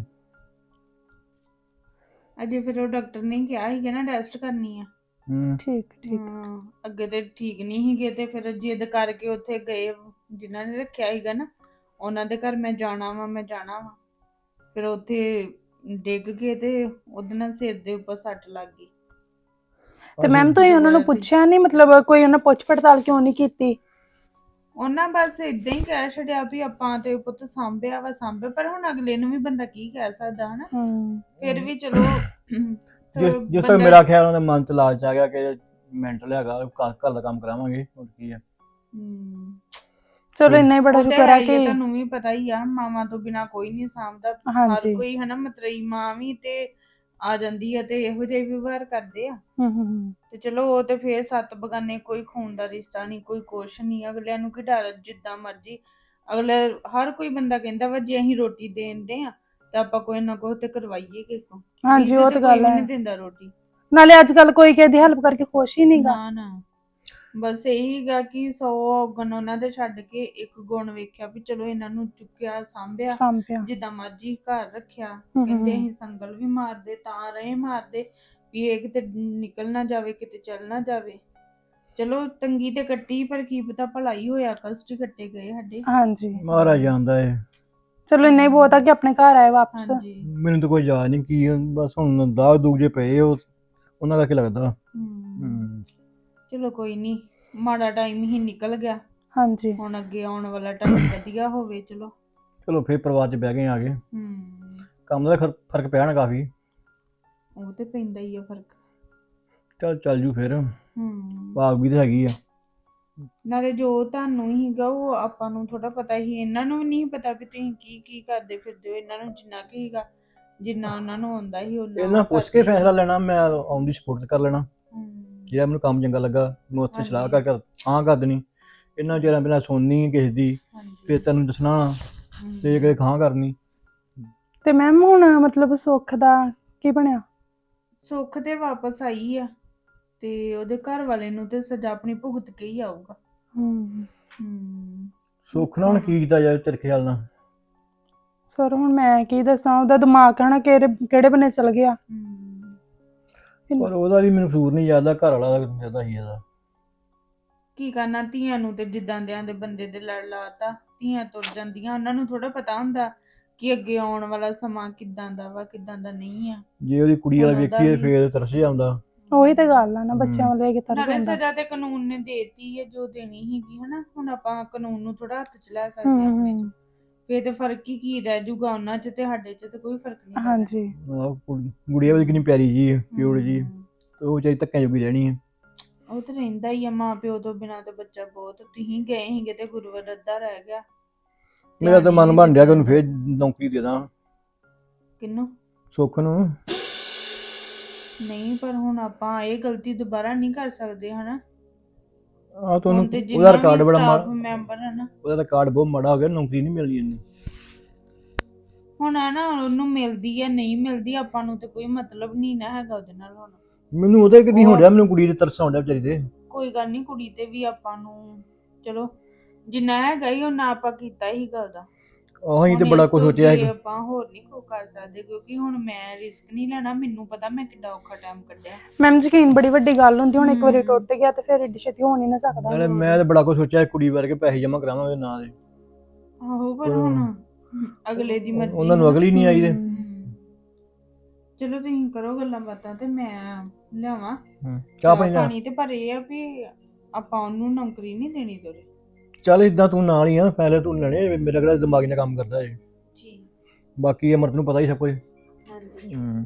ਅਜੇ ਫਿਰ ਉਹ ਡਾਕਟਰ ਨੇ ਕਿਹਾ ਸੀਗਾ ਨਾ ਰੈਸਟ ਕਰਨੀ ਆ। ਹੂੰ। ਠੀਕ ਠੀਕ। ਅੱਗੇ ਤੇ ਠੀਕ ਨਹੀਂ ਸੀਗੇ ਤੇ ਫਿਰ ਜਿੱਦ ਕਰਕੇ ਉੱਥੇ ਗਏ ਜਿਨ੍ਹਾਂ ਨੇ ਰੱਖਿਆ ਸੀਗਾ ਨਾ ਉਹਨਾਂ ਦੇ ਘਰ ਮੈਂ ਜਾਣਾ ਵਾ ਮੈਂ ਜਾਣਾ ਵਾ। ਫਿਰ ਉੱਥੇ ਡਿੱਗ ਗਏ ਤੇ ਉਹਦੇ ਨਾਲ ਸਿਰ ਦੇ ਉੱਪਰ ਸੱਟ ਲੱਗ ਗਈ। ਤੇ ਮੈਮ ਤੁਸੀਂ ਉਹਨਾਂ ਨੂੰ ਪੁੱਛਿਆ ਨਹੀਂ ਮਤਲਬ ਕੋਈ ਉਹਨਾਂ ਪੁੱਛ ਪੜਤਾਲ ਕਿਉਂ ਨਹੀਂ ਕੀਤੀ? ਉਹਨਾਂ ਬਸ ਇਦਾਂ ਹੀ ਕਹਿ ਛੱਡਿਆ ਵੀ ਆਪਾਂ ਤੇ ਪੁੱਤ ਸਾਂਭਿਆ ਵਾ ਸਾਂਭਿਆ ਪਰ ਹੁਣ ਅਗਲੇ ਨੂੰ ਵੀ ਬੰਦਾ ਕੀ ਕਹਿ ਸਕਦਾ ਹਨਾ? ਫਿਰ ਵੀ ਚਲੋ ਜਿਸ ਚਲੋ ਜਿਸ ਤੱਕ ਬੰਦਾ- ਮੇਰਾ ਖਿਆਲ ਉਹਦੇ ਮਨ ਚ ਲਾਲਚ ਆ ਗਿਆ ਕਿ ਮੈਂਟਲ ਹੈਗਾ ਘਰ ਘਰ ਦਾ ਕੰਮ ਕਰਾਵਾਂਗੇ ਹੋਰ ਕੀ ਆ। ਹਮ, ਚਲੋ ਇੰਨਾ ਹੀ ਬੜਾ ਉਹ ਤੇ ਸ਼ੁਕਰ ਹੈ ਹੈ ਹੀ ਆ, ਕਿ ਤੁਹਾਨੂੰ ਵੀ ਪਤਾ ਹੀ ਆ ਮਾਵਾਂ ਤੋਂ ਬਿਨਾ ਕੋਈ ਨਹੀਂ ਸਾਂਭਦਾ ਹਰ ਹਾਂਜੀ। ਕੋਈ ਹਨਾ ਮਤਰਈ ਮਾਂ ਵੀ ਤੇ ਆ ਜਾਂਦੀ ਆ ਤੇ ਇਹੋ ਜਿਹੇ ਵਿਵਹਾਰ ਕਰਦੇ ਆ। ਹੂੰ ਹੂੰ ਹੂੰ। ਤੇ ਚਲੋ ਉਹ ਤੇ ਫੇਰ ਸੱਤ ਬਗਾਨੇ ਕੋਈ ਖੂਨ ਦਾ ਰਿਸ਼ਤਾ ਨਹੀਂ ਕੋਈ ਕੁਛ ਨਹੀਂ ਅਗਲਿਆਂ ਨੂੰ ਕੀ ਡਰ ਜਿੱਦਾਂ ਮਰਜ਼ੀ। ਅਗਲੇ ਹਰ ਕੋਈ ਬੰਦਾ ਕਹਿੰਦਾ ਵਾ ਜੇ ਅਸੀਂ ਰੋਟੀ ਦੇਣਦੇ ਆ ਤਾਂ ਆਪਾਂ ਕੋਈ ਨਾ ਕੋਈ ਤੇ ਕਰਵਾਈਏ ਕਿਸੇ। ਕੋ ਹਾਂਜੀ ਉਹ ਤਾਂ ਗੱਲ ਹੈ। ਨਹੀਂ ਦਿੰਦਾ ਰੋਟੀ। ਨਾਲੇ ਅੱਜ ਕੱਲ ਕੋਈ ਕਿਸੇ ਦੀ ਹੈਲਪ ਕਰਕੇ ਖੁਸ਼ ਹੀ ਨਹੀਂਗਾ ਨਾ ਨਾ। ਬਸ ਇਹੀ ਗਾ ਕਿ 100 ਗੁਣ ਉਹਨਾਂ ਦੇ ਛੱਡ ਕੇ ਇੱਕ ਗੁਣ ਵੇਖਿਆ ਵੀ ਚਲੋ ਇਹਨਾਂ ਨੂੰ ਚੁੱਕਿਆ ਸਾਂਭਿਆ ਸੰਭਿਆ। ਜਿੱਦਾਂ ਮਰਜ਼ੀ ਘਰ ਰੱਖਿਆ। ਹਮ ਕਹਿੰਦੇ ਹਮ। ਅਸੀਂ ਸੰਗਲ ਵੀ ਮਾਰਦੇ ਤਾਂ ਰਹੇ ਮਾਰਦੇ ਵੀ ਇਹ ਕਿਤੇ ਨਿਕਲ ਨਾ ਜਾਵੇ ਕਿਤੇ ਚੱਲ ਨਾ ਜਾਵੇ। ਚਲੋ ਤੰਗੀ ਤੇ ਕੱਟੀ ਪਰ ਕੀ ਪਤਾ ਭਲਾਈ ਹੋਇਆ ਕਸ਼ਟ ਹੀ ਕੱਟੇ ਗਏ ਸਾਡੇ। ਹਾਂਜੀ। ਮਹਾਰਾਜ ਜਾਣਦਾ ਏ। ਚਲੋ ਇੰਨਾ ਹੀ ਬਹੁਤ ਆ ਕਿ ਆਪਣੇ ਘਰ ਆਏ ਵਾਪਸ। ਹਾਂਜੀ। ਮੈਨੂੰ ਤਾਂ ਕੋਈ ਯਾਦ ਨਹੀਂ ਕੀ ਬਸ ਹੁਣ ਦਾਗ ਦੂਗ ਜੇ ਪਏ ਉਹ ਉਹਨਾਂ ਦਾ ਕੀ ਲੱਗਦਾ? ਹਮ, ਹੂੰ। ਚਲੋ ਕੋਈ ਨਹੀਂ ਮਾੜਾ ਟਾਈਮ ਹੀ ਨਿਕਲ ਗਿਆ। ਹਾਂਜੀ। ਹੁਣ ਅੱਗੇ ਆਉਣ ਵਾਲਾ ਟਾਈਮ ਵਧੀਆ ਹੋਵੇ ਚਲੋ। ਚਲੋ ਫੇਰ ਪਰਿਵਾਰ 'ਚ ਬਹਿ ਗਏ ਆ ਗਏ ਹਮ ਕੰਮ ਦਾ ਖਰ- ਫ਼ਰਕ ਪਿਆ ਨਾ ਕਾਫੀ। ਉਹ ਤੇ ਪੈਂਦਾ ਹੀ ਆ ਫ਼ਰਕ। ਚੱਲ ਚੱਲ ਜੂ ਫਿਰ। ਹਮ ਭਾਗ ਵੀ ਤਾਂ ਹੈਗੀ ਆ। ਨਾਲੇ ਜੋ ਤੁਹਾਨੂੰ ਹੀਗਾ ਉਹ ਆਪਾਂ ਨੂੰ ਥੋੜਾ ਪਤਾ ਹੀ ਇਹਨਾਂ ਨੂੰ ਵੀ ਨਹੀਂ ਪਤਾ ਵੀ ਤੁਸੀਂ ਕੀ ਕੀ ਕਰਦੇ ਫਿਰਦੇ ਹੋ ਇਹਨਾਂ ਨੂੰ ਜਿੰਨਾ ਕੀ ਹੀਗਾ ਜਿੰਨਾ ਉਹਨਾਂ ਨੂੰ ਆਉਂਦਾ ਹੀ ਉਹਨਾਂ ਇਹਨਾਂ ਉਹ ਪੁੱਛ ਕੇ ਫੈਸਲਾ ਲੈਣਾ ਮੈਂ ਆਉਂਦੀ ਸਪੋਰਟ ਕਰ ਲੈਣਾ। ਜਿਹੜਾ ਮੈਨੂੰ ਕੰਮ ਚੰਗਾ ਲੱਗਾ ਮੈਂ ਉੱਥੇ ਸਲਾਹ ਹਾਂਜੀ। ਕਰਕੇ ਹਾਂ ਕਰ ਦੇਣੀ। ਇਹਨਾਂ ਚਿਰਾਂ ਬਿਨਾਂ ਸੁਣਨੀ ਕਿਸੇ ਦੀ ਫਿਰ ਤੈਨੂੰ ਦੱਸਣਾ। ਤੇ ਕਦੇ ਖਾਂ ਕਰਨੀ। ਤੇ ਮੈਮ ਹੁਣ ਮਤਲਬ ਸੁੱਖ ਦਾ ਕੀ ਬਣਿਆ? ਸੁੱਖ ਤੇ ਵਾਪਸ ਆਈ ਆ ਤੇ ਉਹਦੇ ਘਰ ਵਾਲੇ ਨੂੰ ਤੇ ਸਜ਼ਾ ਆਪਣੀ ਭੁਗਤ ਕੇ ਹੀ ਆਊਗਾ। ਹੂੰ। ਹਮ ਸੁੱਖ ਨਾਲ ਹੁਣ ਕੀ ਕੀਤਾ ਜਾਏ ਤੇਰੇ ਖਿਆਲ ਨਾਲ? ਸਰ ਹੁਣ ਮੈਂ ਕੀ ਦੱਸਾਂ? ਉਹਦਾ ਦਿਮਾਗ ਹਨਾ ਕਿਹੜੇ ਕਿਹੜੇ ਬਨੇ ਚਲ ਗਿਆ। ਹਮ ਪਰ ਉਹਦਾ ਵੀ ਮੈਨੂੰ ਕਸੂਰ ਨਹੀਂ ਯਾਦਾ ਘਰ ਵਾਲਾ ਦਾ ਜ਼ਿਆਦਾ ਹੀ ਇਹਦਾ। ਕੀ ਕਰਨਾ ਧੀਆਂ ਨੂੰ ਤੇ ਜਿੱਦਾਂ ਦਿਆਂ ਦੇ ਬੰਦੇ ਦੇ ਲੜ ਲਾਤਾ ਧੀਆਂ ਤੁਰ ਜਾਂਦੀਆਂ ਉਹਨਾਂ ਨੂੰ ਥੋੜਾ ਪਤਾ ਹੁੰਦਾ ਕਿ ਅੱਗੇ ਆਉਣ ਵਾਲਾ ਸਮਾਂ ਕਿੱਦਾਂ ਦਾ ਵਾ ਕਿੱਦਾਂ ਦਾ ਨਹੀਂ ਆ। ਜੇ ਉਹਦੀ ਕੁੜੀ ਵਾਲਾ ਉਹਨਾਂ ਦਾ ਵੇਖੀਏ ਵੀ- ਫੇਰ ਤਰਸ ਜਾਂਦਾ। ਉਹੀ ਤੇ ਗੱਲ ਆ ਨਾ ਬੱਚਿਆਂ ਹਮ। ਵੱਲ ਵੇਖ ਕੇ ਤਰਸ ਨਾਲੇ ਆਉਂਦਾ ਸਜ਼ਾ ਤੇ ਕਾਨੂੰਨ ਨੇ ਦੇਤੀ ਹੈ ਜੋ ਦੇਣੀ ਹੀਗੀ ਹਨਾ ਹੁਣ ਆਪਾਂ ਕਾਨੂੰਨ ਨੂੰ ਥੋੜਾ ਹੱਥ 'ਚ ਲੈ ਸਕਦੇ ਹਾਂ ਆਪਣੇ 'ਚ। ਫੇਰ ਤੇ ਫ਼ਰਕ ਹੀ ਕੀ ਰਹਿ ਜਾਊਗਾ ਉਹਨਾਂ 'ਚ ਤੇ ਸਾਡੇ 'ਚ ਤੇ ਕੋਈ ਫ਼ਰਕ ਨਹੀਂ। ਹਾਂਜੀ। ਆਹ ਕੁੜੀ- ਗੁੜੀਆ ਵੀ ਕਿੰਨੀ ਪਿਆਰੀ ਜੀ ਕਿਊਟ ਜੀ। ਹਮ, ਤੇ ਉਹ ਚਾਹੀ ਧੱਕਿਆਂ ਜੋਗੀ ਰਹਿਣੀ ਹੈ ਉਹ ਤਾਂ ਰਹਿੰਦਾ ਹੀ ਆ ਮਾਂ ਪਿਓ ਤੋਂ ਬਿਨਾ ਤਾਂ ਬੱਚਾ ਬਹੁਤ ਤੁਸੀਂ ਗਏ ਸੀਗੇ ਤੇ ਗੁਰਵਰ ਅੱਧਾ ਰਹਿ ਗਿਆ। ਮੇਰਾ ਤਾਂ ਮਨ ਬਣ ਰਿਹਾ ਕਿ ਉਹਨੂੰ ਫੇਰ ਨੌਕਰੀ ਦੇ ਦਾਂ। ਕਿੰਨੂੰ? ਸੁੱਖ ਨੂੰ। ਨਹੀਂ ਪਰ ਹੁਣ ਆਪਾਂ ਇਹ ਗਲਤੀ ਦੁਬਾਰਾ ਨਹੀਂ ਕਰ ਸਕਦੇ ਹਨਾ? ਆ ਤੁਹਾਨੂੰ ਹੁਣ ਤੇ ਉਹਦਾ ਰਿਕਾਰਡ ਵੀ ਬੜਾ ਮਾੜਾ ਮੈਂਬਰ ਹੈ ਨਾ। ਉਹਦਾ ਰਿਕਾਰਡ ਬਹੁਤ ਮਾੜਾ ਹੋ ਗਿਆ ਨੌਕਰੀ ਨਹੀਂ ਮਿਲਣੀ ਇਹਨੂੰ ਹੁਣ ਆ ਨਾ ਉਹਨੂੰ ਮਿਲਦੀ ਹੈ ਨਹੀਂ ਮਿਲਦੀ ਆਪਾਂ ਨੂੰ ਤੇ ਕੋਈ ਮਤਲਬ ਨਹੀਂ ਨਾ ਹੈਗਾ ਉਹਦੇ ਨਾਲ ਹੁਣ। ਮੈਨੂੰ ਉਹਦਾ ਕਿ ਨਹੀਂ ਉਹ- ਹੋ ਰਿਹਾ ਮੈਨੂੰ ਕੁੜੀ ਦੇ ਤਰਸ ਆਉਂਦਾ ਵਿਚਾਰੀ ਤੇ ਕੋਈ ਗੱਲ ਨਹੀਂ ਕੁੜੀ ਤੇ ਵੀ ਆਪਾਂ ਨੂੰ ਚਲੋ ਜਿੰਨਾ ਹੈਗਾ ਹੀ ਉਹਨਾਂ ਆਪਾਂ ਕੀਤਾ ਹੀ ਉਹਦਾ ਹੀ ਤੇ ਹੁਣ ਬੜਾ ਇਸ ਕੁਝ ਤੋਂ ਸੋਚਿਆ ਅੱਗੇ ਹੈ ਆਪਾਂ ਹੋਰ ਨਹੀਂ ਕੋ ਕਰ ਸਕਦੇ ਕਿਉਂਕਿ ਹੁਣ ਮੈਂ ਰਿਸਕ ਨਹੀਂ ਲੈਣਾ ਮੈਨੂੰ ਪਤਾ ਮੈਂ ਕਿੱਡਾ ਔਖਾ ਟਾਈਮ ਕੱਢਿਆ। ਮੈਮ ਯਕੀਨ ਬੜੀ ਵੱਡੀ ਗੱਲ ਹੁੰਦੀ ਹੁਣ ਇੱਕ ਵਾਰੀ ਹਮ। ਟੁੱਟ ਗਿਆ ਤੇ ਫਿਰ ਏਡੀ ਛੇਤੀ ਹੋ ਨਹੀਂ ਨਾ ਸਕਦਾ। ਨਾਲੇ ਮੈਂ ਤੇ ਬੜਾ ਕੁਝ ਸੋਚਿਆ ਕੁੜੀ ਵਰਗੇ ਪੈਸੇ ਜਮ੍ਹਾਂ ਕਰਾਵਾਂਗੇ ਨਾਂ ਦੇ ਆਹੋ ਪਰ ਹੁਣ ਅਗਲੇ ਦੀ ਮਰਜ਼ੀ ਉਹਨਾਂ ਨੂੰ। ਅਗਲੀ ਨਹੀਂ ਆਈ ਤੇ। ਹਮ। ਚਲੋ ਤੁਸੀਂ ਕਰੋ ਗੱਲਾਂ ਬਾਤਾਂ ਤੇ ਮੈਂ ਲਿਆਵਾਂ। ਚਾਹ ਚਾਹ ਪਾਣੀ ਲੈ ਪਾਣੀ ਤੇ ਪਰ ਇਹ ਆ ਵੀ ਆਪਾਂ ਉਹਨੂੰ ਨੌਕਰੀ ਨਹੀਂ ਦੇਣੀ ਤੋਰੇ ਚੱਲ ਇਦਾਂ ਤੂੰ ਨਾਲ ਹੀ ਆ ਪਹਿਲੇ ਤੂੰ ਲੈਣੇ ਮੇਰਾ ਕਿਹੜਾ ਦਿਮਾਗ ਨਾਲ ਕੰਮ ਕਰਦਾ ਹੈ ਠੀਕ ਬਾਕੀ ਅਮਰਤ ਨੂੰ ਪਤਾ ਹੀ ਸਭ ਕੁਝ ਹਾਂਜੀ। ਹੂੰ।